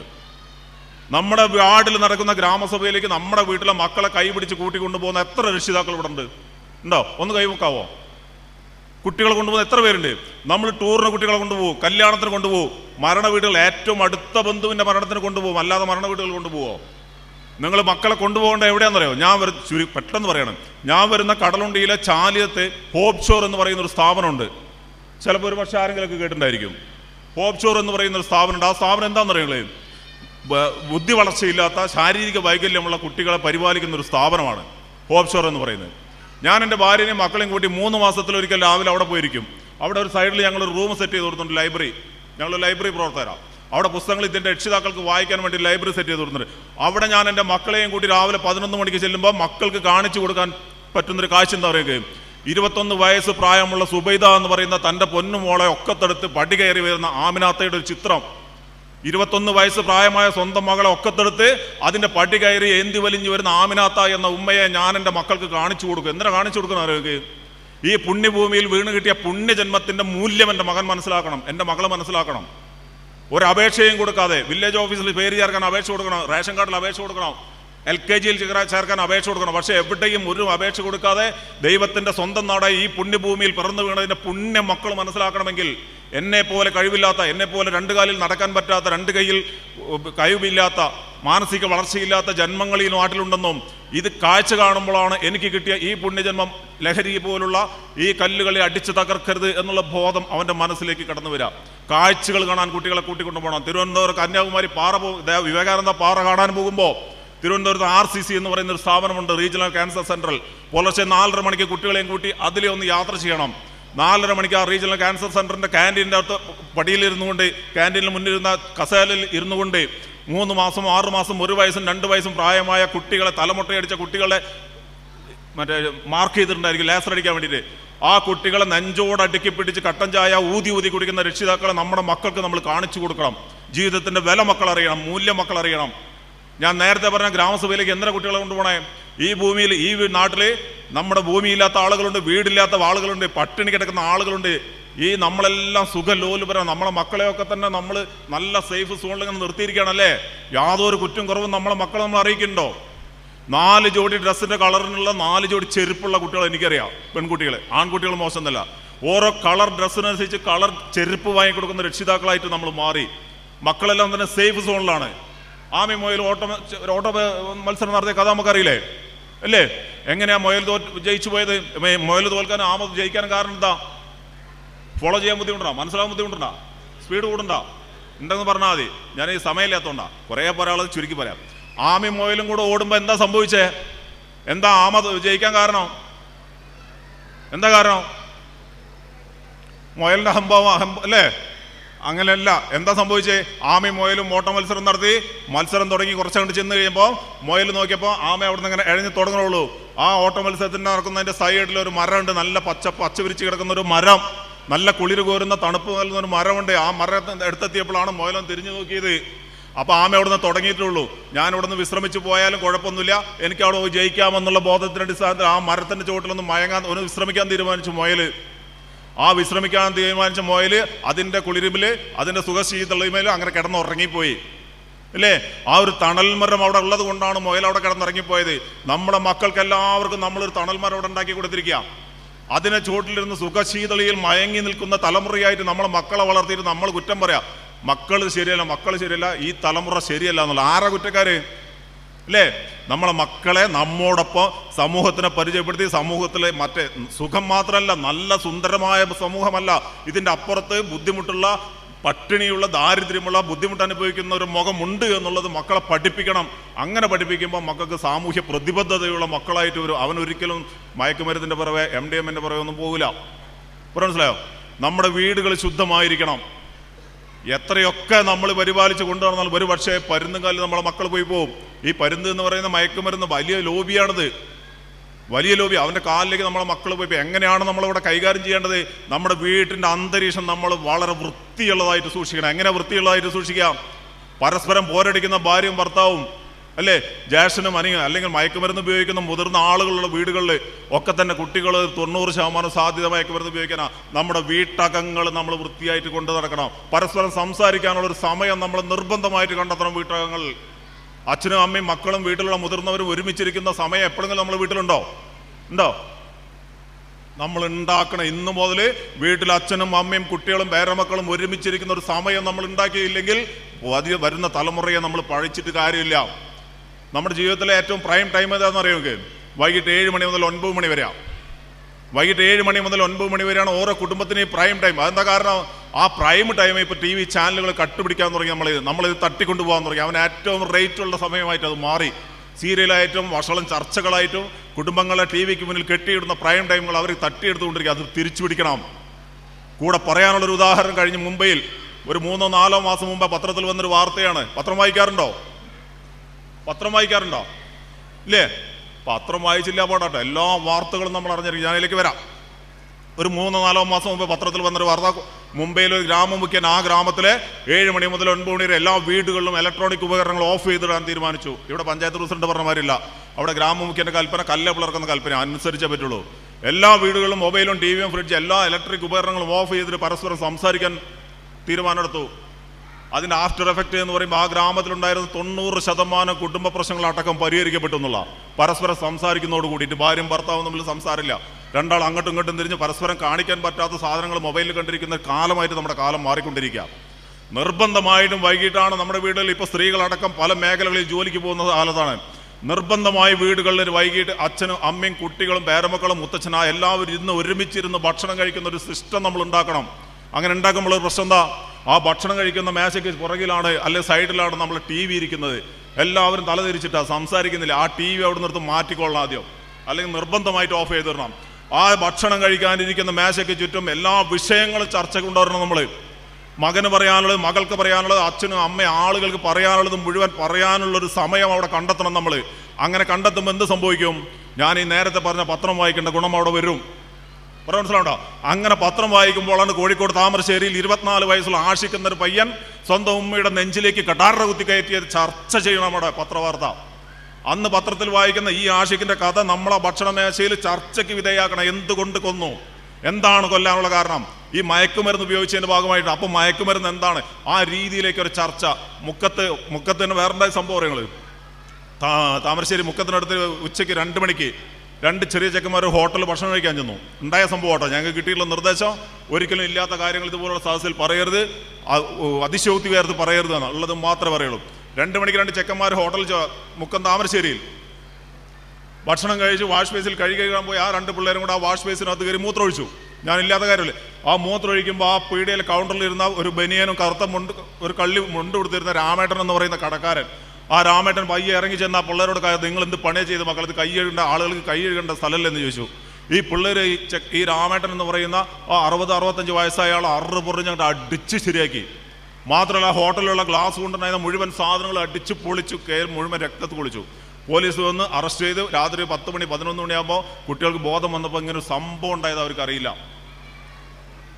നമ്മുടെ വാർഡിൽ നടക്കുന്ന ഗ്രാമസഭയിലേക്ക് നമ്മുടെ വീട്ടിലെ മക്കളെ കൈപിടിച്ച് കൂട്ടിക്കൊണ്ടുപോകുന്ന എത്ര രക്ഷിതാക്കൾ ഇവിടെ ഉണ്ട്? ഉണ്ടോ ഒന്ന് കൈവക്കാവോ കുട്ടികളെ കൊണ്ടുപോകുന്ന എത്ര പേരുണ്ട്? നമ്മൾ ടൂറിന് കുട്ടികളെ കൊണ്ടുപോകും കല്യാണത്തിന് കൊണ്ടുപോകും മരണ വീടുകൾ ഏറ്റവും അടുത്ത ബന്ധുവിന്റെ മരണത്തിന് കൊണ്ടുപോകും അല്ലാതെ മരണ വീടുകൾ കൊണ്ടുപോകുമോ നിങ്ങൾ മക്കളെ കൊണ്ടുപോകേണ്ട എവിടെയാണെന്നറിയോ? ഞാൻ വരും ചുരു പെട്ടെന്ന് പറയണം. ഞാൻ വരുന്ന കടലുണ്ടിയിലെ ചാലിയത്ത് ഹോപ്പ് ഷോർ എന്ന് പറയുന്ന ഒരു സ്ഥാപനമുണ്ട്. ചിലപ്പോൾ ഒരു പക്ഷേ ആരെങ്കിലുമൊക്കെ കേട്ടിട്ടുണ്ടായിരിക്കും. ഹോപ്പ് ഷോർ എന്ന് പറയുന്ന ഒരു സ്ഥാപനമുണ്ട്. ആ സ്ഥാപനം എന്താണെന്ന് അറിയുന്നത് ബുദ്ധി വളർച്ചയില്ലാത്ത ശാരീരിക വൈകല്യമുള്ള കുട്ടികളെ പരിപാലിക്കുന്ന ഒരു സ്ഥാപനമാണ് ഹോപ്പ് ഷോർ എന്ന് പറയുന്നത്. ഞാൻ എന്റെ ഭാര്യയും മക്കളെയും കൂട്ടി മൂന്ന് മാസത്തിലൊരിക്കൽ രാവിലെ അവിടെ പോയിരിക്കും. അവിടെ ഒരു സൈഡിൽ ഞങ്ങൾ റൂം സെറ്റ് ചെയ്ത് കൊടുത്തിട്ടുണ്ട് ലൈബ്രറി. ഞങ്ങൾ ലൈബ്രറി പ്രവർത്തകരാണ് അവിടെ പുസ്തകങ്ങൾ ഇതിന്റെ രക്ഷിതാക്കൾക്ക് വായിക്കാൻ വേണ്ടി ലൈബ്രറി സെറ്റ് ചെയ്ത് കൊടുത്തിട്ടുണ്ട്. അവിടെ ഞാൻ എന്റെ മക്കളെയും കൂട്ടി രാവിലെ പതിനൊന്ന് മണിക്ക് ചെല്ലുമ്പോൾ മക്കൾക്ക് കാണിച്ചു കൊടുക്കാൻ പറ്റുന്നൊരു കാഴ്ച എന്താ പറയുക? ഇരുപത്തൊന്ന് വയസ്സ് പ്രായമുള്ള സുബൈദ എന്ന് പറയുന്ന തന്റെ പൊന്നുമോളെ ഒക്കത്തെടുത്ത് പടി കയറി വരുന്ന ആമിനാത്തയുടെ ഒരു ചിത്രം. ഇരുപത്തൊന്ന് വയസ്സ് പ്രായമായ സ്വന്തം മകളെ ഒക്കത്തെടുത്ത് അതിന്റെ പടി കയറി ഏന്തി വലിഞ്ഞു വരുന്ന ആമിനാത്ത എന്ന ഉമ്മയെ ഞാൻ എന്റെ മക്കൾക്ക് കാണിച്ചു കൊടുക്കും. എന്തിനാ കാണിച്ചു കൊടുക്കുന്ന അറിയുക ഈ പുണ്യഭൂമിയിൽ വീണ് കിട്ടിയ പുണ്യജന്മത്തിന്റെ മൂല്യം എന്റെ മകൻ മനസ്സിലാക്കണം. എന്റെ മകൾ മനസ്സിലാക്കണം. ഒരു അപേക്ഷയും കൊടുക്കാതെ വില്ലേജ് ഓഫീസിൽ പേര് ചേർക്കാൻ അപേക്ഷ കൊടുക്കണം റേഷൻ കാർഡിൽ അപേക്ഷ കൊടുക്കണം എൽ കെ ജിയിൽ ചേർക്കാൻ അപേക്ഷ കൊടുക്കണം. പക്ഷേ എവിടെയും ഒരു അപേക്ഷ കൊടുക്കാതെ ദൈവത്തിന്റെ സ്വന്തം നാടായി ഈ പുണ്യഭൂമിയിൽ പിറന്നു വീണതിന്റെ പുണ്യ മക്കൾ മനസ്സിലാക്കണമെങ്കിൽ എന്നെ പോലെ കഴിവില്ലാത്ത എന്നെ പോലെ രണ്ട് കാലിൽ നടക്കാൻ പറ്റാത്ത രണ്ട് കൈയിൽ കഴിവില്ലാത്ത മാനസിക വളർച്ചയില്ലാത്ത ജന്മങ്ങൾ ഈ നാട്ടിലുണ്ടെന്നും ഇത് കാഴ്ച കാണുമ്പോഴാണ് എനിക്ക് കിട്ടിയ ഈ പുണ്യജന്മം ലഹരി പോലുള്ള ഈ കല്ലുകളെ അടിച്ചു തകർക്കരുത് എന്നുള്ള ബോധം അവന്റെ മനസ്സിലേക്ക് കടന്നു വരാം. കാഴ്ചകൾ കാണാൻ കുട്ടികളെ കൂട്ടിക്കൊണ്ടു പോകണം. തിരുവനന്തപുരം കന്യാകുമാരി പാറ പോ വിവേകാനന്ദ പാറ കാണാൻ പോകുമ്പോൾ തിരുവനന്തപുരത്ത് ആർ സി സി എന്ന് പറയുന്ന ഒരു സ്ഥാപനമുണ്ട് റീജിയണൽ ക്യാൻസർ സെന്ററിൽ പുലർച്ചെ നാലര മണിക്ക് കുട്ടികളെയും കൂട്ടി അതിലെ ഒന്ന് യാത്ര ചെയ്യണം. നാലര മണിക്ക് ആ റീജിയണൽ ക്യാൻസർ സെന്ററിന്റെ ക്യാന്റീന്റെ അടുത്ത് പടിയിലിരുന്നു കൊണ്ട് ക്യാന്റീനിൽ മുന്നിരുന്ന കസേലിൽ ഇരുന്നു കൊണ്ട് മൂന്ന് മാസം ആറ് മാസം ഒരു വയസ്സും രണ്ട് വയസ്സും പ്രായമായ കുട്ടികളെ തലമുട്ടയടിച്ച കുട്ടികളെ മറ്റേ മാർക്ക് ചെയ്തിട്ടുണ്ടായിരിക്കും ലേസർ അടിക്കാൻ വേണ്ടിയിട്ട്. ആ കുട്ടികളെ നെഞ്ചോട് അടുക്കി പിടിച്ച് കട്ടൻ ചായ ഊതി ഊതി കുടിക്കുന്ന രക്ഷിതാക്കളെ നമ്മുടെ മക്കൾക്ക് നമ്മൾ കാണിച്ചു കൊടുക്കണം. ജീവിതത്തിന്റെ വില മക്കൾ അറിയണം മൂല്യം മക്കൾ അറിയണം. ഞാൻ നേരത്തെ പറഞ്ഞ ഗ്രാമസഭയിലേക്ക് എന്തിനാ കുട്ടികളെ കൊണ്ടുപോകണേ ഈ ഭൂമിയിൽ ഈ നാട്ടിൽ നമ്മുടെ ഭൂമിയില്ലാത്ത ആളുകളുണ്ട് വീടില്ലാത്ത ആളുകളുണ്ട് പട്ടിണി കിടക്കുന്ന ആളുകളുണ്ട്. ഈ നമ്മളെല്ലാം സുഖലോലുപരം നമ്മളെ മക്കളെയൊക്കെ തന്നെ നമ്മൾ നല്ല സേഫ് സോണിൽ ഇങ്ങനെ നിർത്തിയിരിക്കുകയാണല്ലേ? യാതൊരു കുറ്റം കുറവും നമ്മളെ മക്കളെ നമ്മൾ അറിയിക്കുന്നുണ്ടോ? നാല് ജോഡി ഡ്രസ്സിന്റെ കളറിനുള്ള നാല് ജോഡി ചെരുപ്പുള്ള കുട്ടികൾ എനിക്കറിയാം. പെൺകുട്ടികൾ ആൺകുട്ടികൾ മോശമെന്നല്ല. ഓരോ കളർ ഡ്രസ്സിനനുസരിച്ച് കളർ ചെരുപ്പ് വാങ്ങി കൊടുക്കുന്ന രക്ഷിതാക്കളായിട്ട് നമ്മൾ മാറി. മക്കളെല്ലാം തന്നെ സേഫ് സോണിലാണ്. ആമി മൊയൽ ഓട്ടോ ഓട്ടോ മത്സരം നടത്തിയ കഥ നമുക്കറിയില്ലേ? അല്ലേ? എങ്ങനെയാ മൊയൽ തോ ജയിച്ചു പോയത്? മൊയൽ തോൽക്കാൻ ആമ ജയിക്കാൻ കാരണം എന്താ? ഫോളോ ചെയ്യാൻ ബുദ്ധിമുട്ടുണ്ടോ? മനസ്സിലാകാൻ ബുദ്ധിമുട്ടുണ്ടോ? സ്പീഡ് കൂടണ്ട? ഉണ്ടെന്ന് പറഞ്ഞാൽ മതി. ഞാൻ ഈ സമയമില്ലാത്തതുകൊണ്ടാണ് കുറേ പറയാനുള്ളത് ചുരുക്കി പറയാം. ആമി മുയലും കൂടെ ഓടുമ്പോൾ എന്താ സംഭവിച്ചേ? എന്താ ആമ ജയിക്കാൻ കാരണം? എന്താ കാരണം? മുയലിന്റെ ഹംഭവം ഹംഭ അല്ലേ? അങ്ങനെയല്ല. എന്താ സംഭവിച്ചേ? ആമയും മൊയലും ഓട്ട മത്സരം നടത്തി. മത്സരം തുടങ്ങി കുറച്ചങ്ങോട്ട് ചെന്ന് കഴിയുമ്പോൾ മൊയൽ നോക്കിയപ്പോൾ ആമ അവിടെ നിന്ന് ഇങ്ങനെ എഴഞ്ഞ് തുടങ്ങുള്ളൂ ആ ഓട്ട മത്സരത്തിന് നടക്കുന്നതിന്റെ സൈഡിൽ ഒരു മരമുണ്ട്. നല്ല പച്ച പച്ച വിരിച്ച് കിടക്കുന്ന ഒരു മരം. നല്ല കുളിര് കോരുന്ന തണുപ്പ് നൽകുന്ന ഒരു മരമുണ്ട്. ആ മരം എടുത്തെത്തിയപ്പോഴാണ് മുയലം തിരിഞ്ഞു നോക്കിയത്. അപ്പൊ ആമ അവിടെ നിന്ന് തുടങ്ങിയിട്ടുള്ളൂ. ഞാൻ ഇവിടെ നിന്ന് വിശ്രമിച്ചു പോയാലും കുഴപ്പമൊന്നുമില്ല. എനിക്ക് അവിടെ പോയി ജയിക്കാമെന്നുള്ള ബോധത്തിന്റെ അടിസ്ഥാനത്തിൽ ആ മരത്തിന്റെ ചുവട്ടിലൊന്ന് മയങ്ങാൻ ഒന്ന് വിശ്രമിക്കാൻ തീരുമാനിച്ചു മുയൽ ആ വിശ്രമിക്കാൻ തീരുമാനിച്ച മുയൽ അതിന്റെ കുളിരുമിൽ അതിന്റെ സുഖശീതളിമയിൽ അങ്ങനെ കിടന്നുറങ്ങിപ്പോയി. അല്ലേ ആ ഒരു തണൽ മരം അവിടെ ഉള്ളത് കൊണ്ടാണ് മുയൽ അവിടെ കിടന്നിറങ്ങിപ്പോയത്. നമ്മുടെ മക്കൾക്ക് എല്ലാവർക്കും നമ്മളൊരു തണൽ മരം അവിടെ ഉണ്ടാക്കി കൊടുത്തിരിക്കുക. അതിനെ ചുവട്ടിലിരുന്ന് സുഖശീതളിയിൽ മയങ്ങി നിൽക്കുന്ന തലമുറയായിട്ട് നമ്മളെ മക്കളെ വളർത്തിയിട്ട് നമ്മൾ കുറ്റം പറയാം. മക്കൾ ശരിയല്ല മക്കൾ ശരിയല്ല ഈ തലമുറ ശരിയല്ല എന്നുള്ള ആരാ കുറ്റക്കാര്? അല്ലേ? നമ്മളെ മക്കളെ നമ്മോടൊപ്പം സമൂഹത്തിനെ പരിചയപ്പെടുത്തി സമൂഹത്തിലെ മറ്റേ സുഖം മാത്രമല്ല നല്ല സുന്ദരമായ സമൂഹമല്ല ഇതിന്റെ അപ്പുറത്ത് ബുദ്ധിമുട്ടുള്ള പട്ടിണിയുള്ള ദാരിദ്ര്യമുള്ള ബുദ്ധിമുട്ട് അനുഭവിക്കുന്ന ഒരു മുഖമുണ്ട് എന്നുള്ളത് മക്കളെ പഠിപ്പിക്കണം. അങ്ങനെ പഠിപ്പിക്കുമ്പോൾ മക്കൾക്ക് സാമൂഹ്യ പ്രതിബദ്ധതയുള്ള മക്കളായിട്ട് വരും. അവനൊരിക്കലും മയക്കുമരുന്നിന്റെ പുറവെ എം ഡി എമ്മിന്റെ പുറവെ ഒന്നും പോകില്ല മനസ്സിലായോ? നമ്മുടെ വീടുകൾ ശുദ്ധമായിരിക്കണം. എത്രയൊക്കെ നമ്മൾ പരിപാലിച്ച് കൊണ്ടുവന്നാൽ ഒരു പക്ഷേ പരുന്നുകാലിൽ നമ്മളെ മക്കൾ പോയി പോകും ഈ പരുന്ത് എന്ന് പറയുന്ന മയക്കുമരുന്ന് വലിയ ലോബിയാണിത്. വലിയ ലോബി. അവന്റെ കാലിലേക്ക് നമ്മളെ മക്കൾ പോയി എങ്ങനെയാണ് നമ്മളിവിടെ കൈകാര്യം ചെയ്യേണ്ടത്? നമ്മുടെ വീട്ടിന്റെ അന്തരീക്ഷം നമ്മൾ വളരെ വൃത്തിയുള്ളതായിട്ട് സൂക്ഷിക്കണം. എങ്ങനെ വൃത്തിയുള്ളതായിട്ട് സൂക്ഷിക്കാം? പരസ്പരം പോരടിക്കുന്ന ഭാര്യയും ഭർത്താവും അല്ലേ? ജ്യേഷ്ഠനും അനിയ അല്ലെങ്കിൽ മയക്കുമരുന്ന് ഉപയോഗിക്കുന്ന മുതിർന്ന ആളുകളുടെ വീടുകളിൽ ഒക്കെ തന്നെ കുട്ടികൾ തൊണ്ണൂറ് ശതമാനം സാധ്യത മയക്കുമരുന്ന് ഉപയോഗിക്കാനാ. നമ്മുടെ വീട്ടകങ്ങൾ നമ്മൾ വൃത്തിയായിട്ട് കൊണ്ടു നടക്കണം. പരസ്പരം സംസാരിക്കാനുള്ള ഒരു സമയം നമ്മൾ നിർബന്ധമായിട്ട് കണ്ടെത്തണം വീട്ടകങ്ങളിൽ അച്ഛനും അമ്മയും മക്കളും വീട്ടിലുള്ള മുതിർന്നവരും ഒരുമിച്ചിരിക്കുന്ന സമയം എപ്പോഴെങ്കിലും നമ്മൾ വീട്ടിലുണ്ടോ? ഉണ്ടോ? നമ്മൾ ഉണ്ടാക്കണം ഇന്ന് മുതൽ വീട്ടിൽ അച്ഛനും അമ്മയും കുട്ടികളും പേരമക്കളും ഒരുമിച്ചിരിക്കുന്ന ഒരു സമയം നമ്മൾ ഉണ്ടാക്കിയില്ലെങ്കിൽ വരുന്ന തലമുറയെ നമ്മൾ പഴിച്ചിട്ട് കാര്യമില്ല. നമ്മുടെ ജീവിതത്തിലെ ഏറ്റവും പ്രൈം ടൈം ഏതാണെന്ന് അറിയുമെങ്കിൽ വൈകിട്ട് ഏഴ് മണി മുതൽ ഒൻപത് മണി വരെയാണ് വൈകിട്ട് ഏഴ് മണി മുതൽ ഒൻപത് മണി വരെയാണ് ഓരോ കുടുംബത്തിനെയും പ്രൈം ടൈം അതെന്താ കാരണം? ആ പ്രൈം ടൈം ഇപ്പോൾ ടി വി ചാനലുകൾ കട്ടുപിടിക്കാൻ തുടങ്ങി നമ്മൾ നമ്മളിത് തട്ടിക്കൊണ്ടു പോകാൻ തുടങ്ങി. അവൻ ഏറ്റവും റേറ്റ് ഉള്ള സമയമായിട്ട് അത് മാറി. സീരിയലായിട്ടും വഷളം ചർച്ചകളായിട്ടും കുടുംബങ്ങളെ ടി വിക്ക് മുന്നിൽ കെട്ടിയിടുന്ന പ്രൈം ടൈമുകൾ അവർ തട്ടിയെടുത്തുകൊണ്ടിരിക്കുക. അത് തിരിച്ചു പിടിക്കണം കൂടെ പറയാനുള്ളൊരു ഉദാഹരണം കഴിഞ്ഞ് മുംബൈയിൽ ഒരു മൂന്നോ നാലോ മാസം മുമ്പ് പത്രത്തിൽ വന്നൊരു വാർത്തയാണ്. പത്രം വായിക്കാറുണ്ടോ? പത്രം വായിക്കാറുണ്ടോ? ഇല്ലേ? പത്രം വായിച്ചില്ല പോടാട്ടോ. എല്ലാ വാർത്തകളും നമ്മൾ അറിഞ്ഞിരിക്കും. ഞാൻ അതിലേക്ക് വരാം. ഒരു മൂന്നോ നാലോ മാസം മുമ്പ് പത്രത്തിൽ വന്നൊരു വാർത്ത. മുംബൈയിൽ ഒരു ഗ്രാമം മുഖ്യൻ ആ ഗ്രാമത്തിലെ ഏഴ് മണി മുതൽ ഒൻപത് മണി വരെ എല്ലാ വീടുകളിലും ഇലക്ട്രോണിക് ഉപകരണങ്ങൾ ഓഫ് ചെയ്തിടാൻ തീരുമാനിച്ചു. ഇവിടെ പഞ്ചായത്ത് പ്രസിഡന്റ് പറഞ്ഞ മാതിരില്ല അവിടെ ഗ്രാമമുഖ്യന്റെ കൽപ്പന കല്ല പിളർക്കുന്ന കൽപ്പന. അനുസരിച്ചേ പറ്റുള്ളൂ. എല്ലാ വീടുകളിലും മൊബൈലും ടി വിയും ഫ്രിഡ്ജ് എല്ലാ ഇലക്ട്രിക് ഉപകരണങ്ങളും ഓഫ് ചെയ്തിട്ട് പരസ്പരം സംസാരിക്കാൻ തീരുമാനമെടുത്തു. അതിന്റെ ആഫ്റ്റർ എഫക്റ്റ് എന്ന് പറയുമ്പോൾ ആ ഗ്രാമത്തിലുണ്ടായിരുന്ന തൊണ്ണൂറ് ശതമാനം കുടുംബ പ്രശ്നങ്ങളടക്കം പരിഹരിക്കപ്പെട്ടു എന്നുള്ള പരസ്പരം സംസാരിക്കുന്നതോട് കൂടിയിട്ട് ഭാര്യയും ഭർത്താവും തമ്മിൽ സംസാരമില്ല. രണ്ടാൾ അങ്ങോട്ടും ഇങ്ങോട്ടും തിരിഞ്ഞ് പരസ്പരം കാണിക്കാൻ പറ്റാത്ത സാധനങ്ങൾ മൊബൈലിൽ കണ്ടിരിക്കുന്ന കാലമായിട്ട് നമ്മുടെ കാലം മാറിക്കൊണ്ടിരിക്കുക. നിർബന്ധമായിട്ടും വൈകിട്ടാണ് നമ്മുടെ വീടുകളിൽ ഇപ്പോൾ സ്ത്രീകളടക്കം പല മേഖലകളിൽ ജോലിക്ക് പോകുന്ന കാലത്താണ്. നിർബന്ധമായി വീടുകളിൽ വൈകിട്ട് അച്ഛനും അമ്മയും കുട്ടികളും പേരമക്കളും മുത്തച്ഛനായ എല്ലാവരും ഇരുന്ന് ഒരുമിച്ചിരുന്ന് ഭക്ഷണം കഴിക്കുന്ന ഒരു സിസ്റ്റം നമ്മൾ ഉണ്ടാക്കണം. അങ്ങനെ ഉണ്ടാക്കുമ്പോൾ ഒരു പ്രശ്നം എന്താ? ആ ഭക്ഷണം കഴിക്കുന്ന മേശയ്ക്ക് പുറകിലാണ് അല്ലെ സൈഡിലാണ് നമ്മൾ ടി വി ഇരിക്കുന്നത്. എല്ലാവരും തലതിരിച്ചിട്ടാ സംസാരിക്കുന്നില്ല. ആ ടി വി അവിടെ നിർത്ത് മാറ്റിക്കൊള്ളാം ആദ്യം. അല്ലെങ്കിൽ നിർബന്ധമായിട്ട് ഓഫ് ചെയ്തിടണം. ആ ഭക്ഷണം കഴിക്കാനിരിക്കുന്ന മേശയ്ക്ക് ചുറ്റും എല്ലാ വിഷയങ്ങളും ചർച്ച കൊണ്ടുവരണം നമ്മൾ മകന് പറയാനുള്ളത് മകൾക്ക് പറയാനുള്ളത് അച്ഛനും അമ്മയും ആളുകൾക്ക് പറയാനുള്ളത് മുഴുവൻ പറയാനുള്ള ഒരു സമയം അവിടെ കണ്ടെത്തണം നമ്മൾ അങ്ങനെ കണ്ടെത്തുമ്പോൾ എന്ത് സംഭവിക്കും? ഞാൻ ഈ നേരത്തെ പറഞ്ഞ പത്രം വായിക്കേണ്ട ഗുണം അവിടെ വരും. പറയാൻ മനസ്സിലാവണ്ടോ? അങ്ങനെ പത്രം വായിക്കുമ്പോഴാണ് കോഴിക്കോട് താമരശ്ശേരിയിൽ ഇരുപത്തിനാല് വയസ്സുള്ള ആഷിക്കുന്ന ഒരു പയ്യൻ സ്വന്തം ഉമ്മയുടെ നെഞ്ചിലേക്ക് കടാറ കുത്തി കയറ്റിയത് ചർച്ച ചെയ്യണം നമ്മുടെ പത്രവാർത്ത. അന്ന് പത്രത്തിൽ വായിക്കുന്ന ഈ ആഷിക്കിന്റെ കഥ നമ്മളെ ഭക്ഷണ മേശയിൽ ചർച്ചയ്ക്ക് വിധേയാക്കണം എന്തുകൊണ്ട് കൊന്നു? എന്താണ് കൊല്ലാനുള്ള കാരണം? ഈ മയക്കുമരുന്ന് ഉപയോഗിച്ചതിന്റെ ഭാഗമായിട്ട്. അപ്പൊ മയക്കുമരുന്ന് എന്താണ്? ആ രീതിയിലേക്ക് ഒരു ചർച്ച. മുക്കത്ത് മുക്കത്തിന് വേറെ സംഭവം പറയുന്നത് താമരശ്ശേരി മുക്കത്തിനടുത്ത് ഉച്ചയ്ക്ക് രണ്ട് മണിക്ക് രണ്ട് ചെറിയ ചെക്കന്മാർ ഹോട്ടലിൽ ഭക്ഷണം കഴിക്കാൻ ചെന്നു. ഉണ്ടായ സംഭവം കേട്ടോ ഞങ്ങൾക്ക് കിട്ടിയിട്ടുള്ള നിർദ്ദേശം ഒരിക്കലും ഇല്ലാത്ത കാര്യങ്ങൾ ഇതുപോലുള്ള സദസ്സിൽ പറയരുത്. അതിശയോക്തി വേർത്ത് പറയരുത് ഉള്ളത് മാത്രമേ പറയുള്ളൂ. രണ്ട് മണിക്ക് രണ്ട് ചെക്കന്മാർ ഹോട്ടലിൽ മുക്കം താമരശ്ശേരിയിൽ. ഭക്ഷണം കഴിച്ച് വാഷ് ബേസിൽ കഴുകി കഴിക്കാൻ പോയി ആ രണ്ട് പിള്ളേരും കൂടെ ആ വാഷ് ബേസിനകത്ത് കയറി മൂത്രമൊഴിച്ചു. ഞാൻ ഇല്ലാത്ത കാര്യമല്ലേ? ആ മൂത്രമൊഴിക്കുമ്പോൾ ആ പീടികയിൽ കൗണ്ടറിൽ ഇരുന്ന ഒരു ബനിയനും കറുത്ത മുണ്ട് ഒരു കള്ളി മുണ്ട് കൊടുത്തിരുന്ന രാമേട്ടൻ എന്ന് പറയുന്ന കടക്കാരൻ ആ രാമേട്ടൻ പയ്യെ ഇറങ്ങി ചെന്ന ആ പിള്ളേരോട് നിങ്ങൾ എന്ത് പണിയെ ചെയ്ത് മക്കൾ ഇത് കൈ കഴുകേണ്ട ആളുകൾക്ക് കൈ കഴുകേണ്ട സ്ഥലമല്ലെന്ന് ചോദിച്ചു. ഈ പിള്ളേർ ഈ ചെ- ഈ രാമേട്ടൻ എന്ന് പറയുന്ന ആ അറുപത് അറുപത്തഞ്ച് വയസ്സായ ആൾ അറ് പൊറിഞ്ഞ് അങ്ങോട്ട് അടിച്ച് ശരിയാക്കി. മാത്രമല്ല ഹോട്ടലിലുള്ള ഗ്ലാസ് കൊണ്ടുണ്ടായിരുന്ന മുഴുവൻ സാധനങ്ങൾ അടിച്ച് പൊളിച്ചു കയറി മുഴുവൻ രക്തത്ത് പൊളിച്ചു പോലീസ് വന്ന് അറസ്റ്റ് ചെയ്ത്. രാത്രി പത്ത് മണി പതിനൊന്ന് മണിയാകുമ്പോൾ കുട്ടികൾക്ക് ബോധം വന്നപ്പോൾ ഇങ്ങനെ ഒരു സംഭവം ഉണ്ടായത് അവർക്ക് അറിയില്ല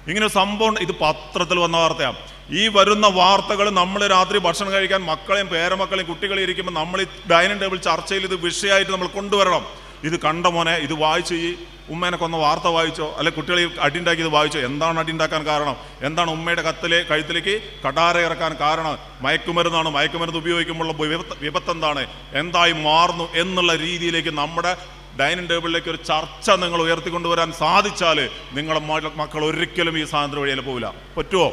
ഇങ്ങനെ സംഭവം ഇത് പത്രത്തിൽ വന്ന വാർത്തയാണ് ഈ വരുന്ന വാർത്തകൾ നമ്മൾ രാത്രി ഭക്ഷണം കഴിക്കാൻ മക്കളെയും പേരമക്കളെയും കുട്ടികളെയും ഇരിക്കുമ്പോൾ നമ്മൾ ഈ ഡൈനിങ് ടേബിൾ ചർച്ചയിൽ ഇത് വിഷയമായിട്ട് നമ്മൾ കൊണ്ടുവരണം. ഇത് കണ്ട മോനെ ഇത് വായിച്ചു ഈ ഉമ്മേനെ കൊന്ന വാർത്ത വായിച്ചോ അല്ലെ കുട്ടികളെ അടിണ്ടാക്കിയത് വായിച്ചോ എന്താണ് അടിയുണ്ടാക്കാൻ കാരണം? എന്താണ് ഉമ്മയുടെ കത്തിലെ കഴുത്തിലേക്ക് കടാര ഇറക്കാൻ കാരണം? മയക്കുമരുന്നാണ് മയക്കുമരുന്ന് ഉപയോഗിക്കുമ്പോൾ വിപത്ത് വിപത്ത് എന്താണ് എന്തായി മാറുന്നു എന്നുള്ള രീതിയിലേക്ക് നമ്മുടെ ഡൈനിങ് ടേബിളിലേക്ക് ഒരു ചർച്ച നിങ്ങൾ ഉയർത്തിക്കൊണ്ടുവരാൻ സാധിച്ചാൽ നിങ്ങളുടെ മക്കൾ ഒരിക്കലും ഈ സ്വാതന്ത്ര്യ വഴിയിൽ പോവില്ല. പറ്റുമോ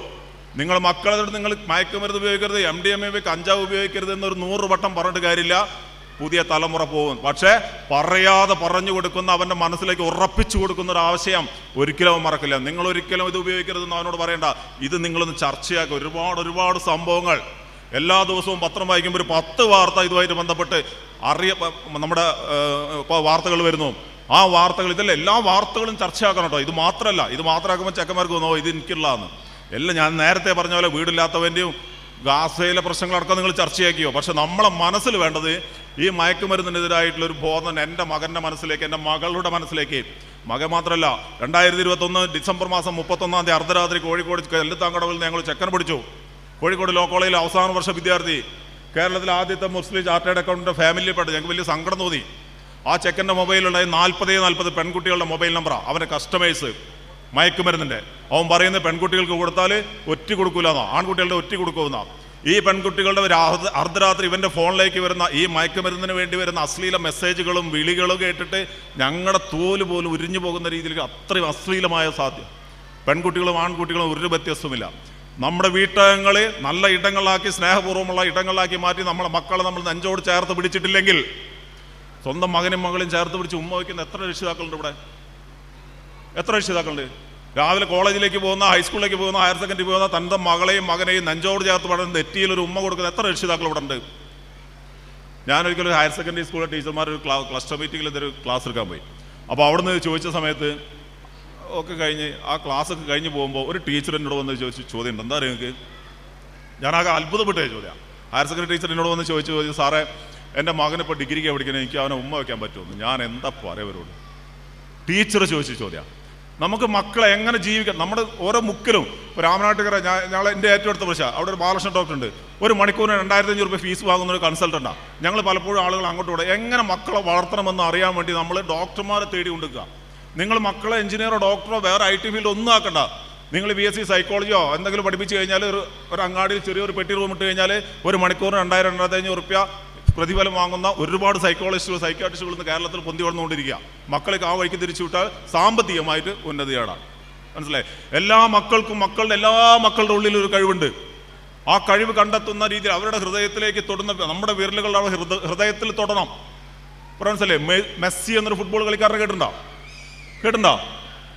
നിങ്ങളുടെ മക്കളെ നിങ്ങൾ മയക്കുമരുന്ന് ഉപയോഗിക്കരുത് എം ഡി എം എ കഞ്ചാവ് ഉപയോഗിക്കരുത് എന്നൊരു നൂറ് വട്ടം പറഞ്ഞിട്ട് കാര്യമില്ല. പുതിയ തലമുറ പോകും. പക്ഷേ പറയാതെ പറഞ്ഞു കൊടുക്കുന്ന അവന്റെ മനസ്സിലേക്ക് ഉറപ്പിച്ചു കൊടുക്കുന്ന ഒരു ആവശ്യം ഒരിക്കലും അവൻ മറക്കില്ല. നിങ്ങൾ ഒരിക്കലും ഇത് ഉപയോഗിക്കരുതെന്ന് അവനോട് പറയണ്ട. ഇത് നിങ്ങളൊന്ന് ചർച്ചയാക്കുക ഒരുപാട് ഒരുപാട് സംഭവങ്ങൾ. എല്ലാ ദിവസവും പത്രം വായിക്കുമ്പോൾ ഒരു പത്ത് വാർത്ത ഇതുമായിട്ട് ബന്ധപ്പെട്ട് അറിയ നമ്മുടെ വാർത്തകൾ വരുന്നു. ആ വാർത്തകൾ ഇതല്ല എല്ലാ വാർത്തകളും ചർച്ചയാക്കണം കേട്ടോ. ഇത് മാത്രമല്ല ഇത് മാത്രമാക്കുമ്പോൾ ചെക്കന്മാർക്ക് തോന്നോ ഇത് എനിക്കുള്ളതാണ് എല്ലാം ഞാൻ നേരത്തെ പറഞ്ഞ പോലെ വീടില്ലാത്തവന്റെയും ഗാസയിലെ പ്രശ്നങ്ങളടക്കം നിങ്ങൾ ചർച്ചയാക്കിയോ? പക്ഷെ നമ്മളെ മനസ്സിൽ വേണ്ടത് ഈ മയക്കുമരുന്നിനെതിരായിട്ടുള്ള ഒരു ബോധം എന്റെ മകന്റെ മനസ്സിലേക്ക് എന്റെ മകളുടെ മനസ്സിലേക്ക്. മകൻ മാത്രമല്ല രണ്ടായിരത്തി ഇരുപത്തൊന്ന് ഡിസംബർ മാസം മുപ്പത്തൊന്നാം തീയതി അർദ്ധരാത്രി കോഴിക്കോട് കല്ലുത്താങ്കടവിൽ ഞങ്ങൾ ചെക്കൻ പിടിച്ചു. കോഴിക്കോട് ലോ കോളേജിലെ അവസാന വർഷ വിദ്യാർത്ഥി. കേരളത്തിലെ ആദ്യത്തെ മുസ്ലിം ചാർട്ടേഡ് അക്കൗണ്ടിന്റെ ഫാമിലിയിൽപ്പെട്ട ഞങ്ങൾക്ക് വലിയ സങ്കടം തോന്നി. ആ ചെക്കന്റെ മൊബൈലുള്ള നാൽപ്പതേ നാൽപ്പത് പെൺകുട്ടികളുടെ മൊബൈൽ നമ്പറാണ് അവന്റെ കസ്റ്റമേഴ്സ് മയക്കുമരുന്നിന്റെ അവൻ പറയുന്നത് പെൺകുട്ടികൾക്ക് കൊടുത്താൽ ഒറ്റ കൊടുക്കൂലെന്നാ. ആൺകുട്ടികളുടെ ഒറ്റ കൊടുക്കുമെന്നാ. ഈ പെൺകുട്ടികളുടെ ഒരു അർദ്ധ- അർദ്ധരാത്രി ഇവന്റെ ഫോണിലേക്ക് വരുന്ന ഈ മയക്കുമരുന്നിന് വേണ്ടി വരുന്ന അശ്ലീല മെസ്സേജുകളും വിളികളും കേട്ടിട്ട് ഞങ്ങളുടെ തോൽ പോലും ഉരിഞ്ഞു പോകുന്ന രീതിയിൽ അത്രയും അശ്ലീലമായ സാധ്യം. പെൺകുട്ടികളും ആൺകുട്ടികളും ഒരു വ്യത്യാസവുമില്ല. നമ്മുടെ വീട്ടകങ്ങളെ നല്ല ഇടങ്ങളാക്കി സ്നേഹപൂർവമുള്ള ഇടങ്ങളാക്കി മാറ്റി നമ്മളെ മക്കളെ നമ്മൾ നെഞ്ചോട് ചേർത്ത് പിടിച്ചിട്ടില്ലെങ്കിൽ സ്വന്തം മകനും മകളും ചേർത്ത് പിടിച്ച് ഉമ്മ വയ്ക്കുന്ന എത്ര രക്ഷിതാക്കളുണ്ട് ഇവിടെ? എത്ര രക്ഷിതാക്കളുണ്ട്? രാവിലെ കോളേജിലേക്ക് പോകുന്ന ഹൈസ്കൂളിലേക്ക് പോകുന്ന ഹയർ സെക്കൻഡറി പോകുന്ന തന്റെ മകളെയും മകനെയും നെഞ്ചോട് ചേർത്ത് പഠനം നെറ്റിയിൽ ഒരു ഉമ്മ കൊടുക്കുന്ന എത്ര രക്ഷിതാക്കൾ ഇവിടെ ഉണ്ട്? ഞാനൊരിക്കലും ഹയർ സെക്കൻഡറി സ്കൂളിലെ ടീച്ചർമാർ ഒരു ക്ലാസ് ക്ലസ്റ്റർ മീറ്റിങ്ങിൽ ഇതൊരു ക്ലാസ് എടുക്കാൻ പോയി. അപ്പോൾ അവിടുന്ന് ചോദിച്ച സമയത്ത് ഒക്കെ കഴിഞ്ഞ് ആ ക്ലാസ് ഒക്കെ കഴിഞ്ഞ് പോകുമ്പോൾ ഒരു ടീച്ചർ എന്നോട് വന്ന് ചോദിച്ചു ചോദ്യം ഉണ്ട് എന്താ അറിയാം നിങ്ങൾക്ക് ഞാനാകെ അത്ഭുതപ്പെട്ട ചോദ്യം ഹയർ സെക്കൻഡറി ടീച്ചർ എന്നോട് വന്ന് ചോദിച്ചു ചോദിച്ചു സാറേ എന്റെ മകൻ ഇപ്പോൾ ഡിഗ്രിക്ക് പഠിക്കണേ എനിക്ക് അവനെ ഉമ്മ വയ്ക്കാൻ പറ്റുമെന്ന് ഞാൻ എന്താ പറയവരോട്? ടീച്ചർ ചോദിച്ച ചോദ്യം നമുക്ക് മക്കളെ എങ്ങനെ ജീവിക്കാം? നമ്മുടെ ഓരോ മുക്കിലും രാമനാട്ടുകര ഞാൻ ഞങ്ങൾ എന്റെ ഏറ്റവും അടുത്ത പ്രശ്നം അവിടെ ഒരു ബാലകൃഷ്ണൻ ഡോക്ടർ ഉണ്ട്. ഒരു മണിക്കൂറിന് രണ്ടായിരത്തി അഞ്ഞൂറ് രൂപ ഫീസ് വാങ്ങുന്ന ഒരു കൺസൾട്ടന്റാണ് ഞങ്ങൾ പലപ്പോഴും ആളുകൾ അങ്ങോട്ട് കൂടെ എങ്ങനെ മക്കളെ വളർത്തണമെന്ന് അറിയാൻ വേണ്ടി നമ്മൾ ഡോക്ടർമാരെ തേടി കൊണ്ടുക്കുക നിങ്ങൾ മക്കളെ എഞ്ചിനീയറോ ഡോക്ടറോ വേറെ ഐ ടി ഫീൽഡ് ഒന്നും ആക്കണ്ട. നിങ്ങൾ ബി എസ് സി സൈക്കോളജിയോ എന്തെങ്കിലും പഠിപ്പിച്ച് കഴിഞ്ഞാൽ ഒരു ഒരു അങ്ങാടിയിൽ ചെറിയൊരു പെട്ടി റൂം ഇട്ട് കഴിഞ്ഞാൽ ഒരു മണിക്കൂറിന് രണ്ടായിരം രണ്ടായിരത്തി അഞ്ഞൂറ് റുപ്യ പ്രതിഫലം വാങ്ങുന്ന ഒരുപാട് സൈക്കോളജിസ്റ്റുകൾ സൈക്കാട്രിസ്റ്റുകൾ ഇന്ന് കേരളത്തിൽ പൊന്തി വളർന്നുകൊണ്ടിരിക്കുക. മക്കളെ ആ വഴിക്ക് തിരിച്ചു വിട്ടാൽ സാമ്പത്തികമായിട്ട് ഉന്നതിയാണ് മനസ്സിലായി? എല്ലാ മക്കൾക്കും മക്കളുടെ എല്ലാ മക്കളുടെ ഉള്ളിൽ ഒരു കഴിവുണ്ട്. ആ കഴിവ് കണ്ടെത്തുന്ന രീതിയിൽ അവരുടെ ഹൃദയത്തിലേക്ക് തൊടുന്ന നമ്മുടെ വിരലുകളുടെ ഹൃദയത്തിൽ തൊടണം. മനസ്സിലായി? മനസ്സിലേ മെസ്സി എന്നൊരു ഫുട്ബോൾ കളിക്കാരനെ കേട്ടിട്ടുണ്ടോ? കേട്ടിട്ടുണ്ടോ?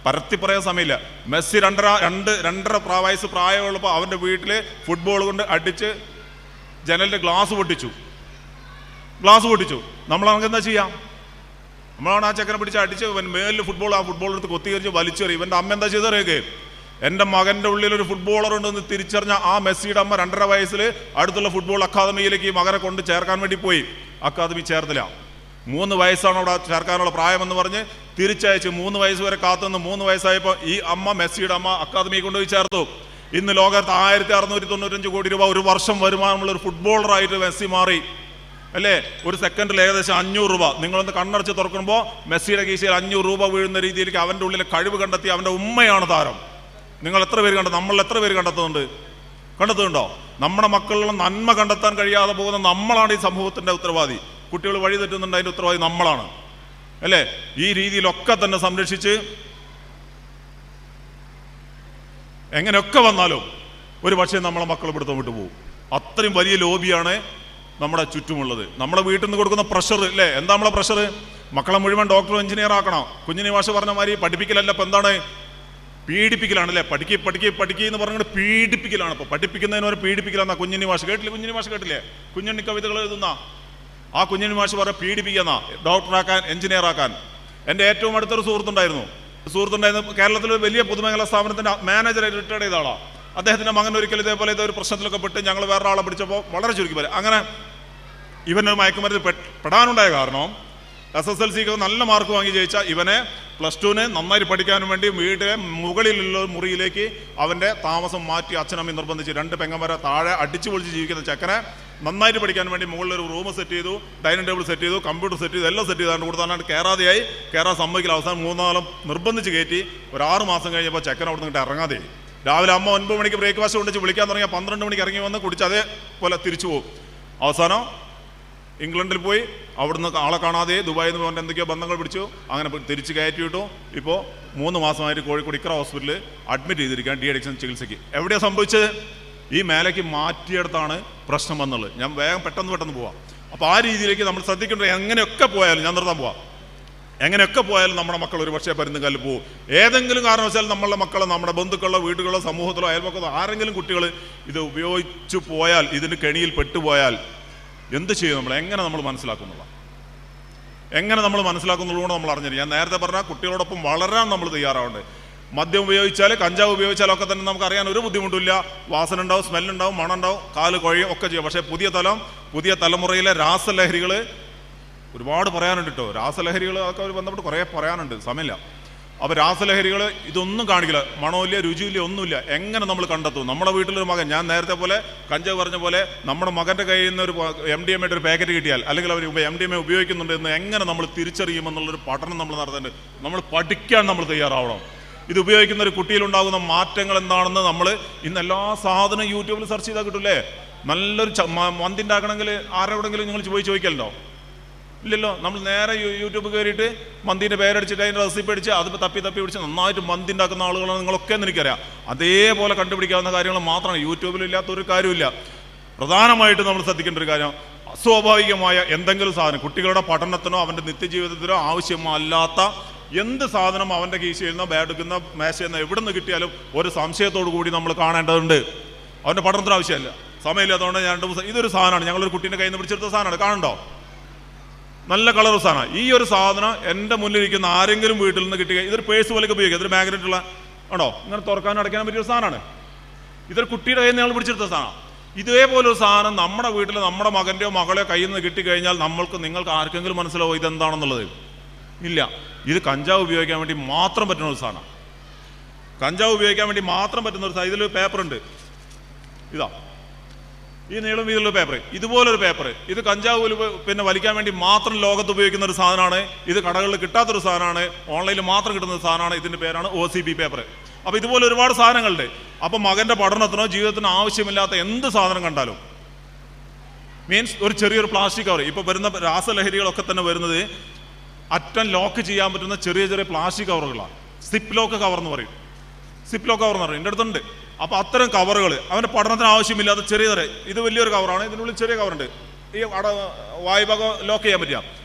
പരത്തി പറയാൻ സമയമില്ല. മെസ്സി രണ്ടര രണ്ട് രണ്ടര പ്രായസ് പ്രായമുള്ളപ്പോൾ അവന്റെ വീട്ടിൽ ഫുട്ബോൾ കൊണ്ട് അടിച്ച് ജനലിന്റെ ഗ്ലാസ് പൊട്ടിച്ചു. ഗ്ലാസ് പൊട്ടിച്ചു. നമ്മൾ നമുക്ക് എന്താ ചെയ്യാം? നമ്മളാണ് ആ ചെക്കനെ പിടിച്ച് അടിച്ച് ഇവൻ മേലിൽ ഫുട്ബോൾ ആ ഫുട്ബോൾ എടുത്ത് കൊത്തിക്കരിച്ച് വലിച്ചെറിയും. ഇവന്റെ അമ്മ എന്താ ചെയ്തറിയൊക്കെ എന്റെ മകന്റെ ഉള്ളിൽ ഒരു ഫുട്ബോളർ ഉണ്ടെന്ന് തിരിച്ചറിഞ്ഞ ആ മെസ്സിയുടെ അമ്മ രണ്ടര വയസ്സിൽ അടുത്തുള്ള ഫുട്ബോൾ അക്കാദമിയിലേക്ക് ഈ മകനെ കൊണ്ട് ചേർക്കാൻ വേണ്ടി പോയി. അക്കാദമി ചേർത്തില്ല മൂന്ന് വയസ്സാണ് അവിടെ ചേർക്കാനുള്ള പ്രായമെന്ന് പറഞ്ഞ് തിരിച്ചയച്ച് മൂന്ന് വയസ്സ് വരെ കാത്തുനിന്ന് മൂന്ന് വയസ്സായപ്പോൾ ഈ അമ്മ മെസ്സിയുടെ അമ്മ അക്കാദമി കൊണ്ടുപോയി ചേർത്തു. ഇന്ന് ലോകത്ത് ആയിരത്തി അറുന്നൂറ്റി തൊണ്ണൂറ്റഞ്ച് കോടി രൂപ ഒരു വർഷം വരുമാനമുള്ള ഒരു ഫുട്ബോളറായിട്ട് മെസ്സി മാറി. അല്ലേ? ഒരു സെക്കൻഡിൽ ഏകദേശം അഞ്ഞൂറ് രൂപ. നിങ്ങളൊന്ന് കണ്ണടച്ച് തുറക്കുമ്പോൾ മെസ്സിയുടെ കീശയിൽ അഞ്ഞൂറ് രൂപ വീഴുന്ന രീതിയിലേക്ക് അവന്റെ ഉള്ളിലെ കഴിവ് കണ്ടെത്തി അവന്റെ ഉമ്മയാണ് താരം. നിങ്ങൾ എത്ര പേര് കണ്ടെത്തും? നമ്മൾ എത്ര പേര് കണ്ടെത്തുന്നുണ്ട്? കണ്ടെത്തുന്നുണ്ടോ? നമ്മുടെ മക്കളിലുള്ള നന്മ കണ്ടെത്താൻ കഴിയാതെ പോകുന്ന നമ്മളാണ് ഈ സമൂഹത്തിന്റെ ഉത്തരവാദി. കുട്ടികൾ വഴി തെറ്റുന്നുണ്ട് അതിന്റെ ഉത്തരവാദി നമ്മളാണ്. അല്ലേ? ഈ രീതിയിലൊക്കെ തന്നെ സംരക്ഷിച്ച് എങ്ങനെയൊക്കെ വന്നാലും ഒരു പക്ഷേ നമ്മളെ മക്കൾ പിടുത്തം വിട്ടു പോകും. അത്രയും വലിയ ലോബിയാണ് നമ്മുടെ ചുറ്റുമുള്ളത്. നമ്മുടെ വീട്ടിൽ നിന്ന് കൊടുക്കുന്ന പ്രഷർ അല്ലേ? എന്താ നമ്മളെ പ്രഷർ മക്കളെ മുഴുവൻ ഡോക്ടർ എഞ്ചിനീയർ ആക്കണം. കുഞ്ഞിനി വാശ പറഞ്ഞ മാതിരി പഠിപ്പിക്കലല്ല ഇപ്പം എന്താണ്? പീഡിപ്പിക്കലാണ് അല്ലേ? പഠിക്കുക പഠിക്കുക പഠിക്കുക എന്ന് പറഞ്ഞുകൊണ്ട് പീഡിപ്പിക്കലാണ് ഇപ്പോൾ പഠിപ്പിക്കുന്നതിന് വരെ പീഡിപ്പിക്കലാന്നാ കുഞ്ഞിനി വാശ. കേട്ടില്ലേ? കുഞ്ഞിനി വാശ കേട്ടില്ലേ? കുഞ്ഞുണ്ണി കവിതകൾ എഴുതുന്ന ആ കുഞ്ഞിന് മാഷ് പറഞ്ഞ പീഡിപ്പിക്കുന്ന ഡോക്ടറാക്കാൻ എഞ്ചിനീയർ ആക്കാൻ എന്റെ ഏറ്റവും അടുത്തൊരു സുഹൃത്തുണ്ടായിരുന്നു. സുഹൃത്തുണ്ടായിരുന്നു കേരളത്തിലെ വലിയ പൊതുമേഖലാ സ്ഥാപനത്തിന്റെ മാനേജറെ റിട്ടയർഡ് ചെയ്ത ആളാണ് അദ്ദേഹത്തിന്റെ മകൻ ഒരിക്കലും ഇതേപോലെ ഇതൊരു പ്രശ്നത്തിലൊക്കെ പെട്ട് ഞങ്ങൾ വേറെ ആളെ പിടിച്ചപ്പോൾ വളരെ ചുരുക്കി പറയാം. അങ്ങനെ ഇവന് മയക്കുമരുന്ന് പെടാനുണ്ടായ കാരണം എസ് എസ് എൽ സിക്ക് നല്ല മാർക്ക് വാങ്ങി ജയിച്ച ഇവനെ പ്ലസ് ടുവിന് നന്നായി പഠിക്കാനും വേണ്ടി വീട്ടിലെ മുകളിലുള്ള മുറിയിലേക്ക് അവന്റെ താമസം മാറ്റി അച്ഛനമ്മ നിർബന്ധിച്ച് രണ്ട് പെങ്ങന്മാരെ താഴെ അടിച്ചു പൊളിച്ച് ജീവിക്കുന്ന ചെക്കനെ നന്നായിട്ട് പഠിക്കാൻ വേണ്ടി മുകളിൽ ഒരു റൂം സെറ്റ് ചെയ്തു ഡൈനിങ് ടേബിൾ സെറ്റ് ചെയ്തു കമ്പ്യൂട്ടർ സെറ്റ് ചെയ്തു എല്ലാം സെറ്റ് ചെയ്താണ്ട് കൊടുത്താണ്ട് കയറാതെയായി കയറാൻ സമ്മതിക്കില്ല. അവസാനം മൂന്നാളും നിർബന്ധിച്ച് കയറ്റി ഒരു ആറ് മാസം കഴിഞ്ഞപ്പോൾ ചെക്കൻ അവിടെ നിന്നിട്ട് ഇറങ്ങാതെ രാവിലെ അമ്മ ഒൻപത് മണിക്ക് ബ്രേക്ക്ഫാസ്റ്റ് കൊണ്ടിച്ച് വിളിക്കാൻ തുടങ്ങിയ പന്ത്രണ്ട് മണിക്ക് ഇറങ്ങി വന്ന് കുടിച്ച് അതേപോലെ തിരിച്ചു പോകും. അവസാനം ഇംഗ്ലണ്ടിൽ പോയി അവിടുന്ന് ആളെ കാണാതെ ദുബായിൽ നിന്ന് പോകേണ്ട എന്തൊക്കെയോ ബന്ധങ്ങൾ പിടിച്ചു അങ്ങനെ തിരിച്ച് കയറ്റി വിട്ടു. ഇപ്പോൾ മൂന്ന് മാസമായിട്ട് കോഴിക്കോട് ഇക്ര ഹോസ്പിറ്റലിൽ അഡ്മിറ്റ് ചെയ്തിരിക്കുകയാണ് ഡി അഡിക്ഷൻ ചികിത്സയ്ക്ക്. എവിടെയാണ് സംഭവിച്ചത്? ഈ മേലേക്ക് മാറ്റിയെടുത്താണ് പ്രശ്നം വന്നുള്ളത് ഞാൻ വേഗം പെട്ടെന്ന് പെട്ടെന്ന് പോവാം. അപ്പോൾ ആ രീതിയിലേക്ക് നമ്മൾ ശ്രദ്ധിക്കേണ്ട എങ്ങനെയൊക്കെ പോയാലും ഞാൻ നിർത്താൻ പോവാം. എങ്ങനെയൊക്കെ പോയാലും നമ്മുടെ മക്കൾ ഒരു പക്ഷേ പരുന്നുകാലിൽ പോകും ഏതെങ്കിലും കാരണവശാൽ നമ്മളുടെ മക്കളെ നമ്മുടെ ബന്ധുക്കളോ വീടുകളോ സമൂഹത്തിലോ അയൽപക്കത്തോ ആരെങ്കിലും കുട്ടികൾ ഇത് ഉപയോഗിച്ചു പോയാൽ ഇതിന് കെണിയിൽ പെട്ടുപോയാൽ എന്ത് ചെയ്യും നമ്മൾ? എങ്ങനെ നമ്മൾ മനസ്സിലാക്കുന്നുള്ള എങ്ങനെ നമ്മൾ മനസ്സിലാക്കുന്നുള്ളൂ നമ്മൾ അറിഞ്ഞിരിക്കും? ഞാൻ നേരത്തെ പറഞ്ഞാൽ കുട്ടികളോടൊപ്പം വളരാൻ നമ്മൾ തയ്യാറാവേണ്ടത് മദ്യം ഉപയോഗിച്ചാൽ കഞ്ചാവ് ഉപയോഗിച്ചാലും ഒക്കെ തന്നെ നമുക്ക് അറിയാൻ ഒരു ബുദ്ധിമുട്ടില്ല വാസന ഉണ്ടാവും സ്മെല്ലുണ്ടാവും മണം ഉണ്ടാവും കാൽ കുഴയും ഒക്കെ ചെയ്യും. പക്ഷേ പുതിയ തലം പുതിയ തലമുറയിലെ രാസലഹരികൾ ഒരുപാട് പറയാനുണ്ട് കേട്ടോ രാസലഹരികൾ അതൊക്കെ അവർ ബന്ധപ്പെട്ട് കുറേ പറയാനുണ്ട് സമയമില്ല. അപ്പോൾ രാസലഹരികൾ ഇതൊന്നും കാണിക്കില്ല. മണമില്ല രുചിയില്ല ഒന്നുമില്ല. എങ്ങനെ നമ്മൾ കണ്ടെത്തും? നമ്മുടെ വീട്ടിലൊരു മകൻ ഞാൻ നേരത്തെ പോലെ കഞ്ചാവ് പറഞ്ഞ പോലെ നമ്മുടെ മകന്റെ കയ്യിൽ നിന്ന് ഒരു എം ഡി എം ഒരു പാക്കറ്റ് കിട്ടിയാൽ അല്ലെങ്കിൽ അവർ എം ഡി എം എ ഉപയോഗിക്കുന്നുണ്ട് എന്ന് എങ്ങനെ നമ്മൾ തിരിച്ചറിയുമെന്നുള്ളൊരു പഠനം നമ്മൾ നടത്തേണ്ടത്. നമ്മൾ പഠിക്കാൻ നമ്മൾ തയ്യാറാവണം. ഇത് ഉപയോഗിക്കുന്ന ഒരു കുട്ടിയിലുണ്ടാകുന്ന മാറ്റങ്ങൾ എന്താണെന്ന് നമ്മൾ ഇന്ന് എല്ലാ സാധനവും യൂട്യൂബിൽ സെർച്ച് ചെയ്താൽ കിട്ടില്ലേ? നല്ലൊരു മന്തിന്റെ ഉണ്ടാക്കണമെങ്കിൽ ആരോടെങ്കിലും നിങ്ങൾ പോയി ചോദിക്കലുണ്ടോ? ഇല്ലല്ലോ. നമ്മൾ നേരെ യൂട്യൂബ് കയറിയിട്ട് മന്തിന്റെ പേരടിച്ചിട്ട് അതിന്റെ റെസിപ്പി അടിച്ച് അത് തപ്പി തപ്പി പിടിച്ച് നന്നായിട്ട് മന്തി ഉണ്ടാക്കുന്ന ആളുകളാണ് നിങ്ങളൊക്കെ എന്ന് എനിക്കറിയാം. അതേപോലെ കണ്ടുപിടിക്കാവുന്ന കാര്യങ്ങൾ മാത്രമാണ്. യൂട്യൂബിൽ ഇല്ലാത്ത ഒരു കാര്യമില്ല പ്രധാനമായിട്ട് നമ്മൾ ശ്രദ്ധിക്കേണ്ട ഒരു കാര്യം അസ്വാഭാവികമായ എന്തെങ്കിലും സാധനം കുട്ടികളുടെ പഠനത്തിനോ അവന്റെ നിത്യജീവിതത്തിനോ ആവശ്യമല്ലാത്ത എന്ത് സാധനം അവന്റെ കീശയിൽ നിന്നോ ബാഡെടുക്കുന്ന മേശയിൽ നിന്ന് എവിടെ നിന്ന് കിട്ടിയാലും ഒരു സംശയത്തോടു കൂടി നമ്മൾ കാണേണ്ടതുണ്ട്. അവന്റെ പഠനത്തിന് ആവശ്യമില്ല. സമയമില്ലാത്തതുകൊണ്ട് ഞാൻ രണ്ട് ദിവസം ഇതൊരു സാധനമാണ്. ഞങ്ങളൊരു കുട്ടീന്റെ കയ്യിൽ നിന്ന് പിടിച്ചെടുത്ത സാധനമാണ്. കാണണ്ടോ നല്ല കളർ സാധനം. ഈ ഒരു സാധനം എന്റെ മുന്നിലിരിക്കുന്ന ആരെങ്കിലും വീട്ടിൽ നിന്ന് കിട്ടിയ ഇതൊരു പേഴ്സ് പോലെയൊക്കെ ഉപയോഗിക്കുക ഇതൊരു മാഗ്നറ്റ് ഉള്ള ആണോ? ഇങ്ങനെ തുറക്കാനും അടയ്ക്കാനും പറ്റിയ സാധനമാണ്. ഇതൊരു കുട്ടിയുടെ കയ്യിൽ നിന്ന് ഞങ്ങൾ പിടിച്ചെടുത്ത സാധനം. ഇതേപോലൊരു സാധനം നമ്മുടെ വീട്ടിൽ നമ്മുടെ മകന്റെയോ മകളെയോ കയ്യിൽ നിന്ന് കിട്ടിക്കഴിഞ്ഞാൽ നമ്മൾക്ക് നിങ്ങൾക്ക് ആർക്കെങ്കിലും മനസ്സിലാവും ഇതെന്താണെന്നുള്ളത്? ഇല്ല. ഇത് കഞ്ചാവ് ഉപയോഗിക്കാൻ വേണ്ടി മാത്രം പറ്റുന്ന ഒരു സാധനം. കഞ്ചാവ് ഉപയോഗിക്കാൻ വേണ്ടി മാത്രം പറ്റുന്ന ഒരു സാധനം. ഇതിലൊരു പേപ്പർ ഉണ്ട് ഇതാ. ഈ നീളം വീതിയുള്ള പേപ്പർ ഇതുപോലൊരു പേപ്പർ ഇത് കഞ്ചാവ് പിന്നെ വലിക്കാൻ വേണ്ടി മാത്രം ലോകത്ത് ഉപയോഗിക്കുന്ന ഒരു സാധനമാണ്. ഇത് കടകളിൽ കിട്ടാത്തൊരു സാധനമാണ്. ഓൺലൈനിൽ മാത്രം കിട്ടുന്ന ഒരു സാധനമാണ്. ഇതിന്റെ പേരാണ് ഒ സി ബി പേപ്പർ അപ്പോൾ ഇതുപോലെ ഒരുപാട് സാധനങ്ങളുണ്ട്. അപ്പോൾ മകന്റെ പഠനത്തിനോ ജീവിതത്തിനോ ആവശ്യമില്ലാത്ത എന്ത് സാധനം കണ്ടാലും. മീൻസ് ഒരു ചെറിയൊരു പ്ലാസ്റ്റിക് കവർ ഇപ്പോൾ വരുന്ന രാസലഹരികളൊക്കെ തന്നെ വരുന്നത് അറ്റം ലോക്ക് ചെയ്യാൻ പറ്റുന്ന ചെറിയ ചെറിയ പ്ലാസ്റ്റിക് കവറുകളാണ്. സിപ്പ് ലോക്ക് കവർ എന്ന് പറയും. സിപ്പ് ലോക്ക് കവർ എന്ന് പറയും. എന്റെ അടുത്തുണ്ട്. അപ്പോൾ അത്തരം കവറുകൾ അവന്റെ പഠനത്തിന് ആവശ്യമില്ലാത്ത ചെറിയ ചെറിയ ഇത് വലിയൊരു കവറാണ് ഇതിനുള്ളിൽ ചെറിയ കവറുണ്ട് ഈ അട വായുഭാഗം ലോക്ക് ചെയ്യാൻ പറ്റിയ.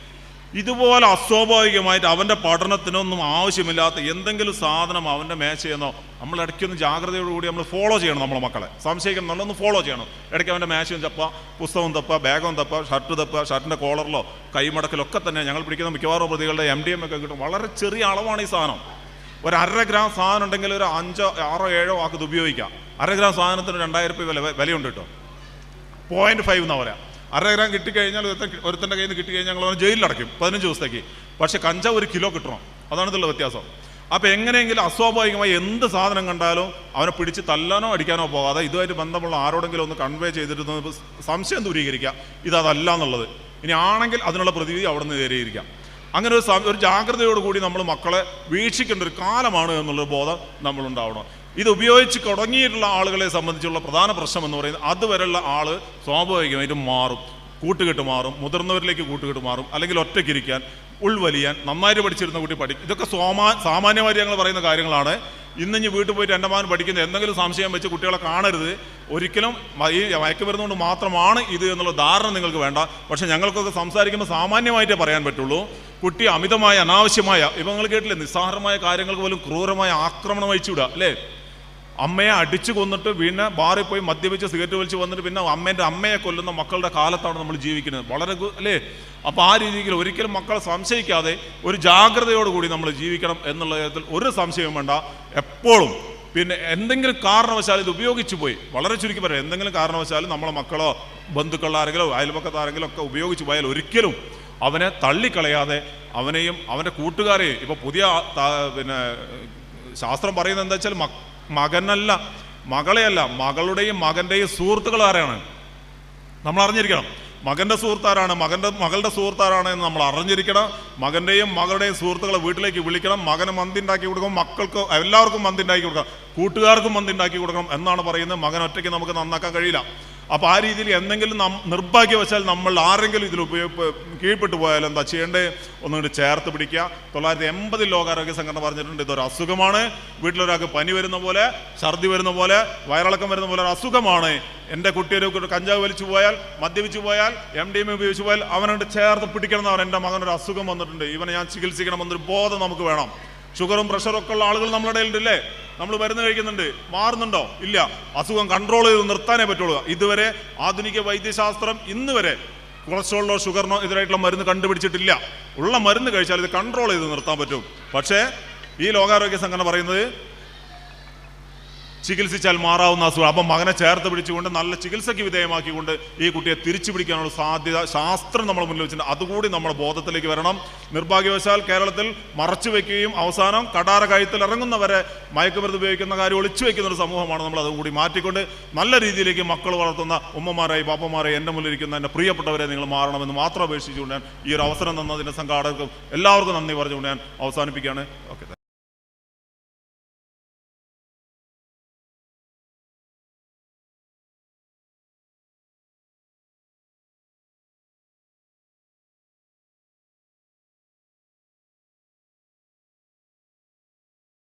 ഇതുപോലെ അസ്വാഭാവികമായിട്ട് അവന്റെ പഠനത്തിനൊന്നും ആവശ്യമില്ലാത്ത എന്തെങ്കിലും സാധനം അവന്റെ മേശയെന്നോ നമ്മൾ ഇടയ്ക്കൊന്ന് ജാഗ്രതയോടുകൂടി നമ്മൾ ഫോളോ ചെയ്യണം നമ്മളെ മക്കളെ. സംശയിക്കണം നല്ലൊന്ന് ഫോളോ ചെയ്യണം. ഇടയ്ക്ക് അവന്റെ മേശയും തപ്പ പുസ്തകം തപ്പ ബാഗും തപ്പ ഷർട്ട് തപ്പ ഷർട്ടിന്റെ കോളറിലോ കൈമടക്കിലൊക്കെ തന്നെ ഞങ്ങൾ പിടിക്കുന്ന മിക്കവാറും പ്രതികളുടെ എം ഡി എം ഒക്കെ കിട്ടും. വളരെ ചെറിയ അളവാണ് ഈ സാധനം. ഒരു അര ഗ്രാം സാധനം ഉണ്ടെങ്കിൽ ഒരു അഞ്ചോ ആറോ ഏഴോ ആക്കത് ഉപയോഗിക്കാം. അര ഗ്രാം സാധനത്തിന് രണ്ടായിരം രൂപ വില വിലയുണ്ട് കേട്ടോ. പോയിന്റ് ഫൈവ് എന്നാ പറയാം. അര ഗ്രാം കിട്ടിക്കഴിഞ്ഞാൽ ഒരുത്തൻ ഒരുത്തന്റെ കയ്യിൽ നിന്ന് കിട്ടിക്കഴിഞ്ഞാൽ ഞങ്ങൾ ജയിലിൽ അടയ്ക്കും പതിനഞ്ച് ദിവസത്തേക്ക്. പക്ഷേ കഞ്ചാവ് ഒരു കിലോ കിട്ടണം. അതാണ് ഇതിലുള്ള വ്യത്യാസം. അപ്പോൾ എങ്ങനെയെങ്കിലും അസ്വാഭാവികമായി എന്ത് സാധനം കണ്ടാലും അവനെ പിടിച്ച് തല്ലാനോ അടിക്കാനോ പോകാതെ ഇതുമായിട്ട് ബന്ധമുള്ള ആരോടെങ്കിലും ഒന്ന് കൺവേ ചെയ്തിരുന്ന സംശയം ദൂരീകരിക്കുക. ഇതല്ല എന്നുള്ളത്. ഇനി ആണെങ്കിൽ അതിനുള്ള പ്രതിവിധി അവിടെ നിന്ന് കയറിയിരിക്കാം അങ്ങനെ ഒരു ഒരു ജാഗ്രതയോടുകൂടി നമ്മൾ മക്കളെ വീക്ഷിക്കേണ്ട ഒരു കാലമാണ് എന്നുള്ളൊരു ബോധം നമ്മളുണ്ടാവണം. ഇത് ഉപയോഗിച്ച് തുടങ്ങിയിട്ടുള്ള ആളുകളെ സംബന്ധിച്ചുള്ള പ്രധാന പ്രശ്നം എന്ന് പറയുന്നത് അതുവരെയുള്ള ആൾ സ്വാഭാവികമായിട്ടും മാറും. കൂട്ടുകെട്ട് മാറും. മുതിർന്നവരിലേക്ക് കൂട്ടുകെട്ട് മാറും. അല്ലെങ്കിൽ ഒറ്റയ്ക്കിരിക്കാൻ ഉൾവലിയാൻ നന്നായിട്ട് പഠിച്ചിരുന്ന കുട്ടി പഠിക്കും ഇതൊക്കെ സോമാ സാമാന്യമായിട്ട് ഞങ്ങൾ പറയുന്ന കാര്യങ്ങളാണ്. ഇന്ന് ഇനി വീട്ടിൽ പോയിട്ട് എന്റെ മകൻ പഠിക്കുന്ന എന്തെങ്കിലും സംശയം വെച്ച് കുട്ടികളെ കാണരുത്. ഒരിക്കലും ഈ മയക്കുമരുന്നുകൊണ്ട് മാത്രമാണ് ഇത് എന്നുള്ള ധാരണ നിങ്ങൾക്ക് വേണ്ട. പക്ഷേ ഞങ്ങൾക്കൊക്കെ സംസാരിക്കുമ്പോൾ സാമാന്യമായിട്ടേ പറയാൻ പറ്റുള്ളൂ. കുട്ടി അമിതമായ അനാവശ്യമായ ഇപ്പം നിങ്ങൾ കേട്ടില്ലേ? നിസ്സാരമായ കാര്യങ്ങൾക്ക് പോലും ക്രൂരമായ ആക്രമണം അയച്ചുവിടുക അല്ലേ? അമ്മയെ അടിച്ചു കൊന്നിട്ട് പിന്നെ ബാറിൽ പോയി മദ്യപിച്ച് സിഗരറ്റ് വലിച്ച് വന്നിട്ട് പിന്നെ അമ്മേന്റെ അമ്മയെ കൊല്ലുന്ന മക്കളുടെ കാലത്താണ് നമ്മൾ ജീവിക്കുന്നത്. വളരെ അല്ലേ? അപ്പോൾ ആ രീതിയിൽ ഒരിക്കലും മക്കളെ സംശയിക്കാതെ ഒരു ജാഗ്രതയോടുകൂടി നമ്മൾ ജീവിക്കണം എന്നുള്ള കാര്യത്തിൽ ഒരു സംശയവും വേണ്ട. എപ്പോഴും പിന്നെ എന്തെങ്കിലും കാരണവശാൽ ഇത് ഉപയോഗിച്ചു പോയി. വളരെ ചുരുക്കി പറയാം. എന്തെങ്കിലും കാരണവശാൽ നമ്മളെ മക്കളോ ബന്ധുക്കളോ ആരെങ്കിലും അയൽപക്കത്ത് ആരെങ്കിലും ഒക്കെ ഉപയോഗിച്ച് പോയാൽ ഒരിക്കലും അവനെ തള്ളിക്കളയാതെ അവനെയും അവന്റെ കൂട്ടുകാരെയും ഇപ്പോൾ പുതിയ പിന്നെ ശാസ്ത്രം പറയുന്നത് എന്താ വെച്ചാൽ മകനല്ല മകളെയല്ല മകളുടെയും മകന്റെയും സുഹൃത്തുക്കൾ ആരാണ്? നമ്മൾ അറിഞ്ഞിരിക്കണം മകന്റെ സുഹൃത്താരാണ് മകന്റെ മകളുടെ സുഹൃത്താരാണ് എന്ന് നമ്മൾ അറിഞ്ഞിരിക്കണം. മകന്റെയും മകളുടെയും സുഹൃത്തുക്കളെ വീട്ടിലേക്ക് വിളിക്കണം. മകന് മന്തി ഉണ്ടാക്കി കൊടുക്കണം മക്കൾക്ക് എല്ലാവർക്കും മന്തി ഉണ്ടാക്കി കൊടുക്കണം കൂട്ടുകാർക്കും മന്തി ഉണ്ടാക്കി കൊടുക്കണം എന്നാണ് പറയുന്നത്. മകൻ ഒറ്റയ്ക്ക് നമുക്ക് നന്നാക്കാൻ കഴിയില്ല. അപ്പോൾ ആ രീതിയിൽ എന്തെങ്കിലും നം നിർഭാഗ്യവശാൽ നമ്മൾ ആരെങ്കിലും ഇതിൽ ഉപയോഗ കീഴ്പ്പെട്ടു പോയാൽ എന്താ ചെയ്യേണ്ടത്? ഒന്നുകൂടി ചേർത്ത് പിടിക്കുക. തൊള്ളായിരത്തി എൺപതിൽ ലോകാരോഗ്യ സംഘടന പറഞ്ഞിട്ടുണ്ട് ഇതൊരു അസുഖമാണ്. വീട്ടിലൊരാൾക്ക് പനി വരുന്ന പോലെ ഛർദി വരുന്ന പോലെ വയറിളക്കം വരുന്ന പോലെ ഒരു അസുഖമാണ്. എന്റെ കുട്ടിയൊരു കഞ്ചാവ് വലിച്ചു പോയാൽ മദ്യപിച്ചു പോയാൽ എം ഡി എം ഉപയോഗിച്ചു പോയാൽ അവനോട് ചേർത്ത് പിടിക്കണം എന്നാണ് എന്റെ മകനൊരു അസുഖം വന്നിട്ടുണ്ട്. ഇവനെ ഞാൻ ചികിത്സിക്കണം എന്നൊരു ബോധം നമുക്ക് വേണം. ഷുഗറും പ്രഷറും ഒക്കെ ഉള്ള ആളുകൾ നമ്മുടെ ഇടയിലുണ്ടല്ലേ നമ്മൾ മരുന്ന് കഴിക്കുന്നുണ്ട്. മാറുന്നുണ്ടോ? ഇല്ല. അസുഖം കൺട്രോൾ ചെയ്ത് നിർത്താനേ പറ്റുള്ളൂ. ഇതുവരെ ആധുനിക വൈദ്യശാസ്ത്രം ഇന്ന് വരെ കൊളസ്ട്രോളിനോ ഷുഗറിനോ ഇതിനായിട്ടുള്ള മരുന്ന് കണ്ടുപിടിച്ചിട്ടില്ല. ഉള്ള മരുന്ന് കഴിച്ചാൽ ഇത് കൺട്രോൾ ചെയ്ത് നിർത്താൻ പറ്റും. പക്ഷേ ഈ ലോകാരോഗ്യ സംഘടന പറയുന്നത് ചികിത്സിച്ചാൽ മാറാവുന്ന അസുഖം അപ്പം മകനെ ചേർത്ത് പിടിച്ചുകൊണ്ട് നല്ല ചികിത്സയ്ക്ക് വിധേയമാക്കിക്കൊണ്ട് ഈ കുട്ടിയെ തിരിച്ചു പിടിക്കാനുള്ള സാധ്യത ശാസ്ത്രം നമ്മൾ മുന്നിൽ വെച്ചിട്ടുണ്ട്. അതുകൂടി നമ്മൾ ബോധത്തിലേക്ക് വരണം. നിർഭാഗ്യവശാൽ കേരളത്തിൽ മറച്ചു വയ്ക്കുകയും അവസാനം കടാര കഴുത്തിൽ ഇറങ്ങുന്നവരെ മയക്കുമരുന്ന് ഉപയോഗിക്കുന്ന കാര്യം ഒളിച്ചു വയ്ക്കുന്ന ഒരു സമൂഹമാണ് നമ്മൾ അതുകൂടി മാറ്റിക്കൊണ്ട് നല്ല രീതിയിലേക്ക് മക്കൾ വളർത്തുന്ന ഉമ്മമാരായി പാപ്പമാരായി എന്റെ മുന്നിലിരിക്കുന്ന എന്റെ പ്രിയപ്പെട്ടവരെ നിങ്ങൾ മാറണമെന്ന് മാത്രം അപേക്ഷിച്ചുകൊണ്ട് ഞാൻ ഈ ഒരു അവസരം തന്നതിന്റെ സംഘാടകർക്കും എല്ലാവർക്കും നന്ദി പറഞ്ഞുകൊണ്ട് ഞാൻ അവസാനിപ്പിക്കുകയാണ്. ഓക്കെ